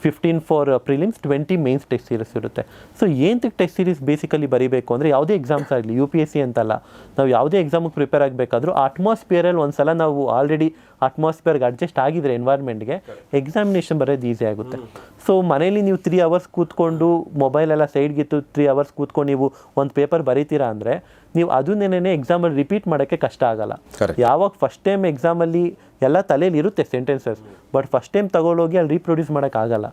Fifteen for prelims twenty mains test series ಇರುತ್ತೆ. ಸೊ ಏನಕ್ಕೆ ಟೆಸ್ಟ್ ಸೀರೀಸ್ ಬೇಸಿಕಲಿ ಬರೀಬೇಕು ಅಂದರೆ ಯಾವುದೇ ಎಕ್ಸಾಮ್ಸ್ ಆಗಲಿ ಯು ಪಿ ಎಸ್ ಸಿ ಅಂತಲ್ಲ ನಾವು ಯಾವುದೇ ಎಕ್ಸಾಮಿಗೆ ಪ್ರಿಪೇರ್ ಆಗಬೇಕಾದ್ರೂ ಅಟ್ಮಾಸ್ಫಿಯರಲ್ಲಿ ಒಂದು ಸಲ ನಾವು ಆಲ್ರೆಡಿ ಅಟ್ಮಾಸ್ಫಿಯರ್ಗೆ ಅಡ್ಜಸ್ಟ್ ಆಗಿದ್ರೆ ಎನ್ವೈರ್ಮೆಂಟ್ಗೆ ಎಕ್ಸಾಮಿನೇಷನ್ ಬರೋದು ಈಸಿ ಆಗುತ್ತೆ. ಸೊ ಮನೇಲಿ ನೀವು ತ್ರೀ ಅವರ್ಸ್ ಕೂತ್ಕೊಂಡು ಮೊಬೈಲ್ ಎಲ್ಲ ಸೈಡ್ಗಿತ್ತು ತ್ರೀ ಅವರ್ಸ್ ಕೂತ್ಕೊಂಡು ನೀವು ಒಂದು ಪೇಪರ್ ಬರೀತೀರಾ ಅಂದರೆ ನೀವು ಅದನ್ನೇನೆ ಎಕ್ಸಾಮಲ್ಲಿ ರಿಪೀಟ್ ಮಾಡೋಕ್ಕೆ ಕಷ್ಟ ಆಗಲ್ಲ. ಯಾವಾಗ ಫಸ್ಟ್ ಟೈಮ್ ಎಕ್ಸಾಮಲ್ಲಿ ಎಲ್ಲ ತಲೆಯಲ್ಲಿ ಇರುತ್ತೆ ಸೆಂಟೆನ್ಸಸ್ ಬಟ್ ಫಸ್ಟ್ ಟೈಮ್ ತಗೊಳ್ಳೋಗಿ ಅಲ್ಲಿ ರೀಪ್ರೊಡ್ಯೂಸ್ ಮಾಡೋಕ್ಕಾಗಲ್ಲ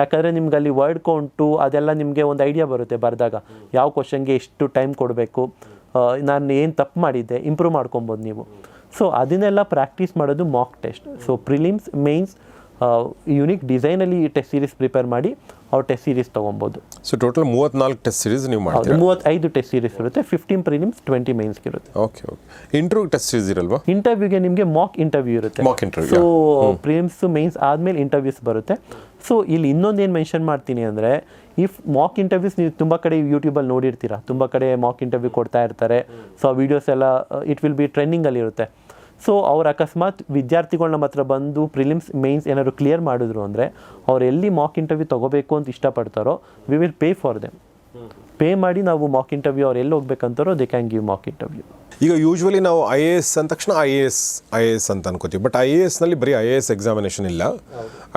ಯಾಕಂದರೆ ನಿಮ್ಗೆ ಅಲ್ಲಿ ವರ್ಡ್ ಕೌಂಟು ಅದೆಲ್ಲ ನಿಮಗೆ ಒಂದು ಐಡಿಯಾ ಬರುತ್ತೆ ಬರೆದಾಗ. ಯಾವ ಕ್ವಶನ್ಗೆ ಎಷ್ಟು ಟೈಮ್ ಕೊಡಬೇಕು? ನಾನು ಏನು ತಪ್ಪು ಮಾಡಿದ್ದೆ? ಇಂಪ್ರೂವ್ ಮಾಡ್ಕೊಬೋದು ನೀವು. ಸೊ ಅದನ್ನೆಲ್ಲ ಪ್ರಾಕ್ಟೀಸ್ ಮಾಡೋದು mock test so prelims mains unique ಡಿಸೈನಲ್ಲಿ test series prepare ಮಾಡಿ ಅವ್ರು ಟೆಸ್ಟ್ ಸೀರೀಸ್ ತೊಗೊಬೋದು. ಸೊ ಟೋಟಲ್ ಮೂವತ್ನಾಲ್ಕು ಟೆಸ್ಟ್ ಸೀರೀಸ್ ನೀವು ಮಾಡ್ತೀರಾ? ಮೂವತ್ತೈದು ಟೆಸ್ಟ್ ಸೀರೀಸ್ ಇರುತ್ತೆ ಫಿಫ್ಟೀನ್ ಪ್ರಿಲಿಮ್ಸ್ ಟ್ವೆಂಟಿ ಮೈನ್ಸ್ಗೆ ಇರುತ್ತೆ. Okay okay interview test series ಇರಲ್ವಾ? ಇಂಟರ್ವ್ಯೂಗೆ ನಿಮಗೆ ಮಾಕ್ ಇಂಟರ್ವ್ಯೂ ಇರುತ್ತೆ. Mock interview so prelims mains ಆದಮೇಲೆ ಇಂಟರ್ವ್ಯೂಸ್ ಬರುತ್ತೆ. ಸೊ ಇಲ್ಲಿ ಇನ್ನೊಂದೇನು ಏನು ಮೆನ್ಷನ್ ಮಾಡ್ತೀನಿ ಅಂದರೆ ಇಫ್ ಮಾಕ್ ಇಂಟರ್ವ್ಯೂಸ್ ನೀವು ತುಂಬ ಕಡೆ ಯೂಟ್ಯೂಬಲ್ಲಿ ನೋಡಿರ್ತೀರಾ ತುಂಬ ಕಡೆ ಮಾಕ್ ಇಂಟರ್ವ್ಯೂ ಕೊಡ್ತಾ ಇರ್ತಾರೆ. ಸೊ ಆ ವೀಡಿಯೋಸ್ ಎಲ್ಲ ಇಟ್ ವಿಲ್ ಬಿ ಟ್ರೆಂಡಿಂಗಲ್ಲಿ ಇರುತ್ತೆ. ಸೊ ಅವ್ರು ಅಕಸ್ಮಾತ್ ವಿದ್ಯಾರ್ಥಿಗಳು ನಮ್ಮ ಹತ್ರ ಬಂದು ಪ್ರಿಲಿಮ್ಸ್ ಮೇನ್ಸ್ ಏನಾದ್ರು ಕ್ಲಿಯರ್ ಮಾಡಿದ್ರು ಅಂದರೆ ಅವ್ರು ಎಲ್ಲಿ ಮಾಕ್ ಇಂಟರ್ವ್ಯೂ ತೊಗೋಬೇಕು ಅಂತ ಇಷ್ಟಪಡ್ತಾರೋ we will pay for them pay ಮಾಡಿ ನಾವು ಮಾಕ್ ಇಂಟರ್ವ್ಯೂ ಅವ್ರು ಎಲ್ಲಿ ಹೋಗ್ಬೇಕಂತಾರೋ they can give mock interview ಈಗ ಯೂಶ್ವಲಿ ನಾವು ಐ ಎ ಎಸ್ ಅಂದ ತಕ್ಷಣ I A S I A S ಅಂತ ಅನ್ಕೋತೀವಿ. ಬಟ್ ಐ ಎ ಎಸ್ನಲ್ಲಿ ಬರೀ ಐ ಎ ಎಸ್ ಎಕ್ಸಾಮಿನೇಷನ್ ಇಲ್ಲ.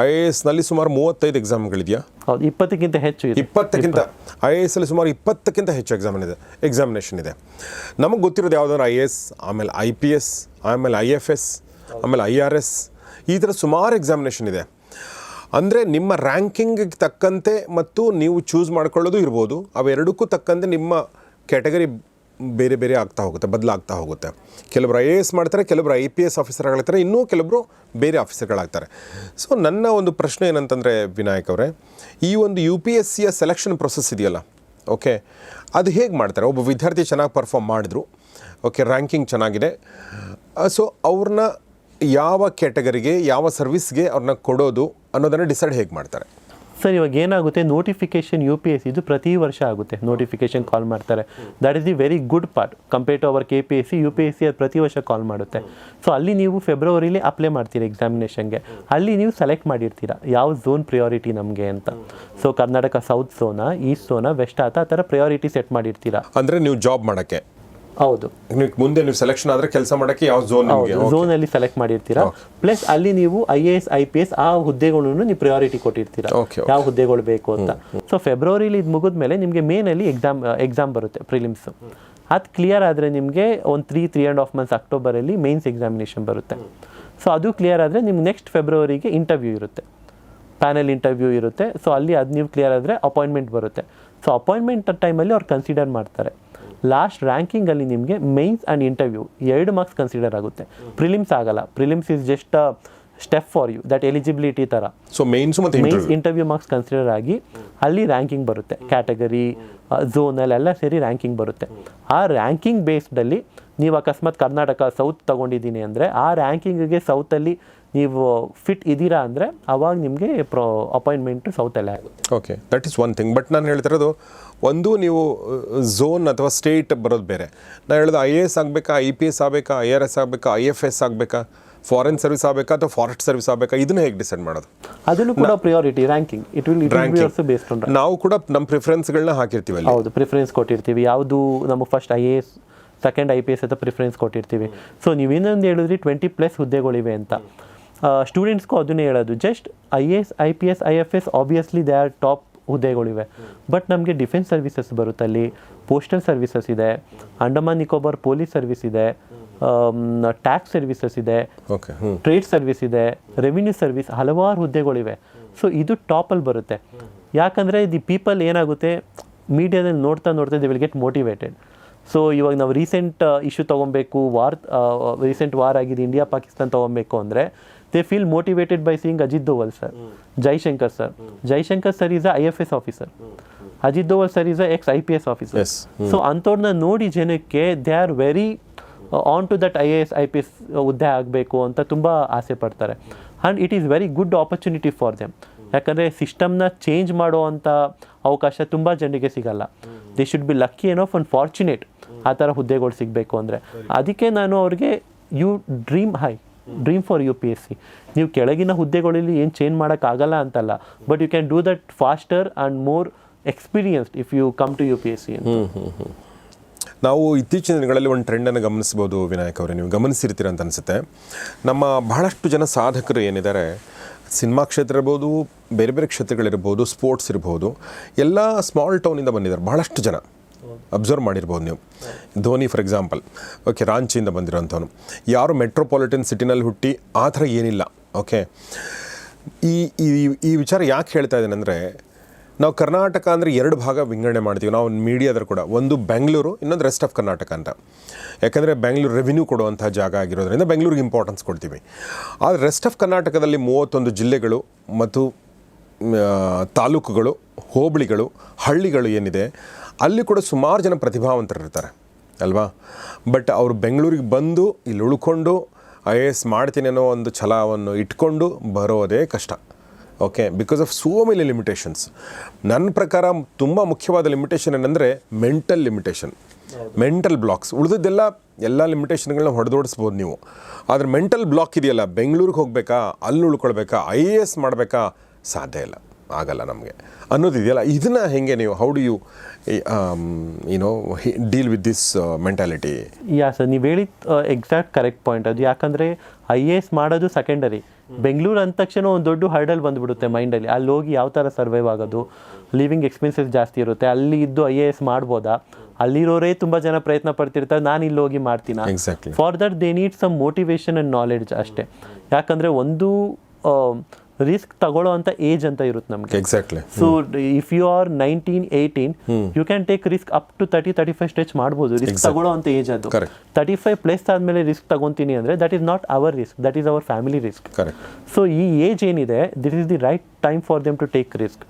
ಐ ಎ ಎಸ್ನಲ್ಲಿ ಸುಮಾರು ಮೂವತ್ತೈದು ಎಕ್ಸಾಮ್ಗಳಿದೆಯಾ ಹೌದು ಇಪ್ಪತ್ತಕ್ಕಿಂತ ಹೆಚ್ಚು ಇಪ್ಪತ್ತಕ್ಕಿಂತ. ಐ ಎ ಎಸ್ ಅಲ್ಲಿ ಸುಮಾರು ಇಪ್ಪತ್ತಕ್ಕಿಂತ ಹೆಚ್ಚು ಎಕ್ಸಾಮ್ ಇದೆ. ಎಕ್ಸಾಮಿನೇಷನ್ ಇದೆ. ನಮಗೆ ಗೊತ್ತಿರೋದು ಯಾವುದಾದ್ರು ಐ ಎ ಎಸ್ ಆಮೇಲೆ ಐ ಪಿ ಎಸ್ ಆಮೇಲೆ ಐ ಎಫ್ ಎಸ್, ಆಮೇಲೆ ಐ ಆರ್ ಎಸ್, ಈ ಥರ ಸುಮಾರು ಎಕ್ಸಾಮಿನೇಷನ್ ಇದೆ. ಅಂದರೆ ನಿಮ್ಮ ರ್ಯಾಂಕಿಂಗಿಗೆ ತಕ್ಕಂತೆ ಮತ್ತು ನೀವು ಚೂಸ್ ಮಾಡ್ಕೊಳ್ಳೋದು ಇರ್ಬೋದು. ಅವೆರಡಕ್ಕೂ ತಕ್ಕಂತೆ ನಿಮ್ಮ ಕ್ಯಾಟಗರಿ ಬೇರೆ ಬೇರೆ ಆಗ್ತಾ ಹೋಗುತ್ತೆ, ಬದಲಾಗ್ತಾ ಹೋಗುತ್ತೆ. ಕೆಲವರು ಐ ಎ ಎಸ್ ಮಾಡ್ತಾರೆ, ಕೆಲವರು ಐ ಪಿ ಎಸ್ ಆಫೀಸರ್ಗಳಾಗ್ತಾರೆ ಇನ್ನೂ ಕೆಲವರು ಬೇರೆ ಆಫೀಸರ್ಗಳಾಗ್ತಾರೆ ಸೊ ನನ್ನ ಒಂದು ಪ್ರಶ್ನೆ ಏನಂತಂದರೆ ವಿನಾಯಕ್ ಅವರೇ, ಈ ಒಂದು ಯು ಪಿ ಎಸ್ ಸಿಯ ಸೆಲೆಕ್ಷನ್ ಪ್ರೊಸೆಸ್ ಇದೆಯಲ್ಲ ಓಕೆ ಅದು ಹೇಗೆ ಮಾಡ್ತಾರೆ? ಒಬ್ಬ ವಿದ್ಯಾರ್ಥಿ ಚೆನ್ನಾಗಿ ಪರ್ಫಾರ್ಮ್ ಮಾಡಿದ್ರು ಓಕೆ ರ್ಯಾಂಕಿಂಗ್ ಚೆನ್ನಾಗಿದೆ. ಸೊ ಅವ್ರನ್ನ ಯಾವ ಕ್ಯಾಟಗರಿಗೆ ಯಾವ ಸರ್ವಿಸ್ಗೆ ಅವ್ರನ್ನ ಕೊಡೋದು ಅನ್ನೋದನ್ನು ಡಿಸೈಡ್ ಹೇಗೆ ಮಾಡ್ತಾರೆ? ಸರ್ ಇವಾಗ ಏನಾಗುತ್ತೆ ನೋಟಿಫಿಕೇಶನ್ ಯು ಪಿ ಎಸ್ ಇದು ಪ್ರತಿ ವರ್ಷ ಆಗುತ್ತೆ. ನೋಟಿಫಿಕೇಶನ್ ಕಾಲ್ ಮಾಡ್ತಾರೆ. That is the very good part compare to our K P S C U P S C ಅದು ಪ್ರತಿ ವರ್ಷ ಕಾಲ್ ಮಾಡುತ್ತೆ. ಸೊ ಅಲ್ಲಿ ನೀವು ಫೆಬ್ರವರಿಲಿ ಅಪ್ಲೈ ಮಾಡ್ತೀರಿ ಎಕ್ಸಾಮಿನೇಷನ್ಗೆ ಅಲ್ಲಿ ನೀವು ಸೆಲೆಕ್ಟ್ ಮಾಡಿರ್ತೀರಾ ಯಾವ ಝೋನ್ ಪ್ರಿಯಾರಿಟಿ ನಮಗೆ ಅಂತ. ಸೊ ಕರ್ನಾಟಕ ಸೌತ್ ಝೋನಾ ಈಸ್ಟ್ ಝೋನಾ ವೆಸ್ಟ್ ಆತ ಆ ಥರ ಪ್ರಿಯಾರಿಟಿ ಸೆಟ್ ಮಾಡಿರ್ತೀರಾ. ಅಂದರೆ ನೀವು ಜಾಬ್ ಮಾಡೋಕ್ಕೆ? ಹೌದು. ಮುಂದೆ ನೀವು ಸೆಲೆಕ್ಷನ್ ಆದರೆ ಕೆಲಸ ಮಾಡೋಕ್ಕೆ ಯಾವ ಝೋನ್ ಝೋನ್ ಅಲ್ಲಿ ಸೆಲೆಕ್ಟ್ ಮಾಡಿರ್ತೀರಾ? ಪ್ಲಸ್ ಅಲ್ಲಿ ನೀವು I A S I P S ಆ ಹುದ್ದೆಗಳನ್ನು ನೀವು ಪ್ರಯಾರಿಟಿ ಕೊಟ್ಟಿರ್ತೀರಾ? ಯಾವ ಹುದ್ದೆಗಳು ಬೇಕು ಅಂತ. ಸೊ ಫೆಬ್ರವರಿಲಿ ಇದು ಮುಗಿದ್ಮೇಲೆ ನಿಮಗೆ ಮೇನಲ್ಲಿ ಎಕ್ಸಾಮ್ ಎಕ್ಸಾಮ್ ಬರುತ್ತೆ ಪ್ರಿಲಿಮ್ಸ್ ಅದು ಕ್ಲಿಯರ್ ಆದರೆ ನಿಮಗೆ ಒಂದು three three and half months ಅಕ್ಟೋಬರಲ್ಲಿ mains examination ಬರುತ್ತೆ. ಸೊ ಅದು ಕ್ಲಿಯರ್ ಆದರೆ ನಿಮ್ಗೆ ನೆಕ್ಸ್ಟ್ ಫೆಬ್ರವರಿಗೆ ಇಂಟರ್ವ್ಯೂ ಇರುತ್ತೆ. ಪ್ಯಾನಲ್ ಇಂಟರ್ವ್ಯೂ ಇರುತ್ತೆ. ಸೊ ಅಲ್ಲಿ ಅದು ನೀವು ಕ್ಲಿಯರ್ ಆದರೆ ಅಪಾಯಿಂಟ್ಮೆಂಟ್ ಬರುತ್ತೆ. ಸೊ ಅಪಾಯಿಂಟ್ಮೆಂಟ್ ಟೈಮಲ್ಲಿ ಅವ್ರು ಕನ್ಸಿಡರ್ ಮಾಡ್ತಾರೆ. ಲಾಸ್ಟ್ ರ್ಯಾಂಕಿಂಗಲ್ಲಿ ನಿಮಗೆ ಮೈನ್ಸ್ ಆ್ಯಂಡ್ ಇಂಟರ್ವ್ಯೂ ಎರಡು ಮಾರ್ಕ್ಸ್ ಕನ್ಸಿಡರ್ ಆಗುತ್ತೆ. ಪ್ರಿಲಿಮ್ಸ್ ಆಗಲ್ಲ. Prelims is just step for you that eligibility ಥರ ಸೊ ಮೈನ್ಸ್ ಮತ್ತು mains interview interview marks consider ಆಗಿ ಅಲ್ಲಿ ರ್ಯಾಂಕಿಂಗ್ ಬರುತ್ತೆ. ಕ್ಯಾಟಗರಿ ಝೋನಲ್ಲಿ ಎಲ್ಲ ಸೇರಿ ರ್ಯಾಂಕಿಂಗ್ ಬರುತ್ತೆ. ಆ ರ್ಯಾಂಕಿಂಗ್ ಬೇಸ್ಡಲ್ಲಿ ನೀವು ಅಕಸ್ಮಾತ್ ಕರ್ನಾಟಕ ಸೌತ್ ತಗೊಂಡಿದ್ದೀನಿ ಅಂದರೆ ಆ ರ್ಯಾಂಕಿಂಗಿಗೆ ಸೌತಲ್ಲಿ ನೀವು ಫಿಟ್ ಇದ್ದೀರಾ ಅಂದರೆ ಅವಾಗ ನಿಮಗೆ ಪ್ರೊ ಅಪಾಯಿಂಟ್ಮೆಂಟ್ ಸೌತಲ್ಲೇ ಆಗುತ್ತೆ. Okay that is one thing but ನಾನು ಹೇಳ್ತಿರೋದು ಒಂದು ನೀವು ಝೋನ್ ಅಥವಾ ಸ್ಟೇಟ್ ಬರೋದು ಬೇರೆ. ನಾನು ಹೇಳೋದು ಐ ಎ ಎಸ್ ಆಗಬೇಕಾ ಐ ಪಿ ಎಸ್ ಆಗಬೇಕಾ ಐ ಆರ್ ಎಸ್ ಆಗಬೇಕಾ ಐ ಎಫ್ ಎಸ್ ಆಗಬೇಕಾ ಫಾರಿನ್ ಸರ್ವಿಸ್ ಆಗಬೇಕಾ ಅಥವಾ ಫಾರೆಸ್ಟ್ ಸರ್ವಿಸ್ ಆಗಬೇಕಾ? ಇದನ್ನ ಹೇಗೆ ಡಿಸೈಡ್ ಮಾಡೋದು? ಅದನ್ನು ಕೂಡ priority ranking it will also based on ನಾವು ಕೂಡ ನಮ್ಮ ಪ್ರಿಫರೆನ್ಸ್ಗಳನ್ನ ಹಾಕಿರ್ತೀವಿ ಅಲ್ಲಿ. ಹೌದು ಪ್ರಿಫರೆನ್ಸ್ ಕೊಟ್ಟಿರ್ತೀವಿ. ಯಾವುದು ನಮಗೆ first I A S second I P S ಅಂತ ಪ್ರಿಫರೆನ್ಸ್ ಕೊಟ್ಟಿರ್ತೀವಿ. ಸೊ ನೀವು ಇನ್ನೊಂದು ಹೇಳಿದ್ರಿ ಟ್ವೆಂಟಿ ಪ್ಲಸ್ ಹುದ್ದೆಗಳಿವೆ ಅಂತ. ಸ್ಟೂಡೆಂಟ್ಸ್ಗೂ ಅದನ್ನೇ ಹೇಳೋದು. Just I A S I P S I F S obviously they are top ಹುದ್ದೆಗಳಿವೆ. But ನಮಗೆ ಡಿಫೆನ್ಸ್ ಸರ್ವಿಸಸ್ ಬರುತ್ತೆ ಅಲ್ಲಿ. ಪೋಸ್ಟಲ್ ಸರ್ವಿಸಸ್ ಇದೆ. ಅಂಡಮಾನ್ ನಿಕೋಬಾರ್ ಪೊಲೀಸ್ ಸರ್ವಿಸ್ ಇದೆ. ಟ್ಯಾಕ್ಸ್ ಸರ್ವಿಸಸ್ ಇದೆ. ಓಕೆ ಟ್ರೇಡ್ ಸರ್ವಿಸ್ ಇದೆ. ರೆವಿನ್ಯೂ ಸರ್ವಿಸ್ ಹಲವಾರು ಹುದ್ದೆಗಳಿವೆ. ಸೊ ಇದು ಟಾಪಲ್ಲಿ ಬರುತ್ತೆ. ಯಾಕಂದರೆ ದಿ ಪೀಪಲ್ ಏನಾಗುತ್ತೆ? ಮೀಡಿಯಾದಲ್ಲಿ ನೋಡ್ತಾ ನೋಡ್ತಾ they will get motivated so ಇವಾಗ ನಾವು ರೀಸೆಂಟ್ ಇಶ್ಯೂ ತೊಗೊಬೇಕು. ವಾರ್ ರೀಸೆಂಟ್ ವಾರ್ ಆಗಿದೆ. ಇಂಡಿಯಾ ಪಾಕಿಸ್ತಾನ ತೊಗೊಬೇಕು ಅಂದರೆ they feel motivated by seeing Ajit Doval sir Jaishankar sir Jaishankar sir is a I F S officer Ajit Doval sir is a ex I P S officer Yes. So ಅಂಥವ್ರನ್ನ ನೋಡಿ ಜನಕ್ಕೆ they are very on to that I A S I P S ಹುದ್ದೆ ಆಗಬೇಕು ಅಂತ ತುಂಬ ಆಸೆ ಪಡ್ತಾರೆ. And it is very good opportunity for them ಯಾಕಂದರೆ ಸಿಸ್ಟಮ್ನ ಚೇಂಜ್ ಮಾಡುವಂಥ ಅವಕಾಶ ತುಂಬ ಜನರಿಗೆ ಸಿಗಲ್ಲ. ದೇ ಶುಡ್ ಬಿ ಲಕ್ಕಿ ಏನೋ ಆನ್ ಫಾರ್ಚುನೇಟ್ ಆ ಥರ ಹುದ್ದೆಗಳು ಸಿಗಬೇಕು ಅಂದರೆ. ಅದಕ್ಕೆ ನಾನು ಅವ್ರಿಗೆ you dream high dream for U P S C ನೀವು ಕೆಳಗಿನ ಹುದ್ದೆಗಳಲ್ಲಿ ಏನು ಚೇಂಜ್ ಮಾಡೋಕ್ಕಾಗಲ್ಲ ಅಂತಲ್ಲ but you can do that faster and more experienced if you come to U P S C ನಾವು ಇತ್ತೀಚಿನ ದಿನಗಳಲ್ಲಿ ಒಂದು ಟ್ರೆಂಡನ್ನು ಗಮನಿಸ್ಬೋದು ವಿನಾಯಕ್ ಅವರೇ. ನೀವು ಗಮನಿಸಿರ್ತೀರ ಅಂತ ಅನಿಸುತ್ತೆ. ನಮ್ಮ ಬಹಳಷ್ಟು ಜನ ಸಾಧಕರು ಏನಿದ್ದಾರೆ, ಸಿನಿಮಾ ಕ್ಷೇತ್ರ ಇರ್ಬೋದು, ಬೇರೆ ಬೇರೆ ಕ್ಷೇತ್ರಗಳಿರ್ಬೋದು ಸ್ಪೋರ್ಟ್ಸ್ ಇರ್ಬೋದು, ಎಲ್ಲ ಸ್ಮಾಲ್ ಟೌನಿಂದ ಬಂದಿದ್ದಾರೆ, ಬಹಳಷ್ಟು ಜನ. ಅಬ್ಸರ್ವ್ ಮಾಡಿರ್ಬೋದು ನೀವು. Dhoni for example. ಓಕೆ, ರಾಂಚಿಯಿಂದ ಬಂದಿರೋಂಥವನು. ಯಾರು ಮೆಟ್ರೋಪಾಲಿಟನ್ ಸಿಟಿನಲ್ಲಿ ಹುಟ್ಟಿ ಆ ಥರ ಏನಿಲ್ಲ, ಓಕೆ? ಈ ಈ ವಿಚಾರ ಯಾಕೆ ಹೇಳ್ತಾ ಇದ್ದೇನೆ ಅಂದರೆ, ನಾವು ಕರ್ನಾಟಕ ಅಂದರೆ ಎರಡು ಭಾಗ ವಿಂಗಡಣೆ ಮಾಡ್ತೀವಿ. ನಾವು ಮೀಡಿಯಾದ್ರೂ ಕೂಡ. ಒಂದು ಬೆಂಗಳೂರು, ಇನ್ನೊಂದು ರೆಸ್ಟ್ ಆಫ್ ಕರ್ನಾಟಕ ಅಂತ. ಯಾಕಂದರೆ ಬೆಂಗಳೂರು ರೆವಿನ್ಯೂ ಕೊಡುವಂಥ ಜಾಗ ಆಗಿರೋದ್ರಿಂದ ಬೆಂಗಳೂರಿಗೆ ಇಂಪಾರ್ಟೆನ್ಸ್ ಕೊಡ್ತೀವಿ. ಆದರೆ ರೆಸ್ಟ್ ಆಫ್ ಕರ್ನಾಟಕದಲ್ಲಿ ಮೂವತ್ತೊಂದು ಜಿಲ್ಲೆಗಳು ಮತ್ತು ತಾಲೂಕುಗಳು, ಹೋಬಳಿಗಳು, ಹಳ್ಳಿಗಳು ಏನಿದೆ ಅಲ್ಲಿ ಕೂಡ ಸುಮಾರು ಜನ ಪ್ರತಿಭಾವಂತರಿರ್ತಾರೆ, ಅಲ್ವಾ? ಬಟ್ ಅವರು ಬೆಂಗಳೂರಿಗೆ ಬಂದು, ಇಲ್ಲಿ ಉಳ್ಕೊಂಡು ಐ ಎ ಎಸ್ ಮಾಡ್ತೀನಿ ಅನ್ನೋ ಒಂದು ಛಲವನ್ನು ಇಟ್ಕೊಂಡು ಬರೋದೇ ಕಷ್ಟ. Okay because of so many limitations ನನ್ನ ಪ್ರಕಾರ ತುಂಬ ಮುಖ್ಯವಾದ ಲಿಮಿಟೇಷನ್ ಏನಂದರೆ ಮೆಂಟಲ್ ಲಿಮಿಟೇಷನ್ ಮೆಂಟಲ್ ಬ್ಲಾಕ್ಸ್ ಉಳಿದಿದ್ದೆಲ್ಲ ಎಲ್ಲ ಲಿಮಿಟೇಷನ್ಗಳನ್ನ ಹೊಡೆದೋಡಿಸ್ಬೋದು ನೀವು. ಆದರೆ ಮೆಂಟಲ್ ಬ್ಲಾಕ್ ಇದೆಯಲ್ಲ, ಬೆಂಗಳೂರಿಗೆ ಹೋಗಬೇಕಾ, ಅಲ್ಲಿ ಉಳ್ಕೊಳ್ಬೇಕಾ ಐ ಎ ಎಸ್ ಮಾಡಬೇಕಾ, ಸಾಧ್ಯ ಇಲ್ಲ. ಆಗಲ್ಲ ನಮಗೆ. ಅನ್ನೋದು ಇದೆಯಲ್ಲ ಇದನ್ನು ಹೆಂಗೆ ನೀವು ಹೌ ಡು ಯು ಏನೋ deal with this mentality yeah sir ನೀವು ಹೇಳಿದ ಎಕ್ಸಾಕ್ಟ್ ಕರೆಕ್ಟ್ ಪಾಯಿಂಟ್ ಅದು. ಯಾಕಂದರೆ ಐ ಎ ಎಸ್ ಮಾಡೋದು ಸೆಕೆಂಡರಿ ಬೆಂಗಳೂರು ಅಂದ ತಕ್ಷಣ ಒಂದು ದೊಡ್ಡ ಹರ್ಡಲ್ ಬಂದುಬಿಡುತ್ತೆ ಮೈಂಡಲ್ಲಿ ಅಲ್ಲಿ. ಹೋಗಿ ಯಾವ ಥರ ಸರ್ವೈವ್ ಆಗೋದು? ಲಿವಿಂಗ್ ಎಕ್ಸ್ಪೆನ್ಸಸ್ ಜಾಸ್ತಿ ಇರುತ್ತೆ. ಅಲ್ಲಿ ಇದ್ದು ಐ ಎ ಎಸ್ ಮಾಡ್ಬೋದಾ? ಅಲ್ಲಿರೋರೇ ತುಂಬ ಜನ ಪ್ರಯತ್ನ ಪಡ್ತಿರ್ತಾರೆ. ನಾನು ಇಲ್ಲಿ ಹೋಗಿ ಮಾಡ್ತೀನಿ? Exactly for that they need some motivation and knowledge ಅಷ್ಟೇ. ಯಾಕಂದರೆ ಒಂದು ರಿಸ್ಕ್ ತಗೊಳ್ಳೋ ಅಂತ ಏಜ್ ಅಂತ ಇರುತ್ತೆ ನಮ್ಗೆ. Exactly so if you are nineteen eighteen you can take risk up to thirty thirty five stage ಮಾಡ್ಬೋದು. ರಿಸ್ಕ್ ತಗೊಳ್ಳೋ ಅಂತ ಏಜ್ ಅದು. ತರ್ಟಿ ಫೈವ್ ಪ್ಲಸ್ ಆದಮೇಲೆ ರಿಸ್ಕ್ ತಗೊಂತೀನಿ ಅಂದ್ರೆ that is not our risk that is our family risk so ಈ age ಏನಿದೆ this is the right time for them to take risk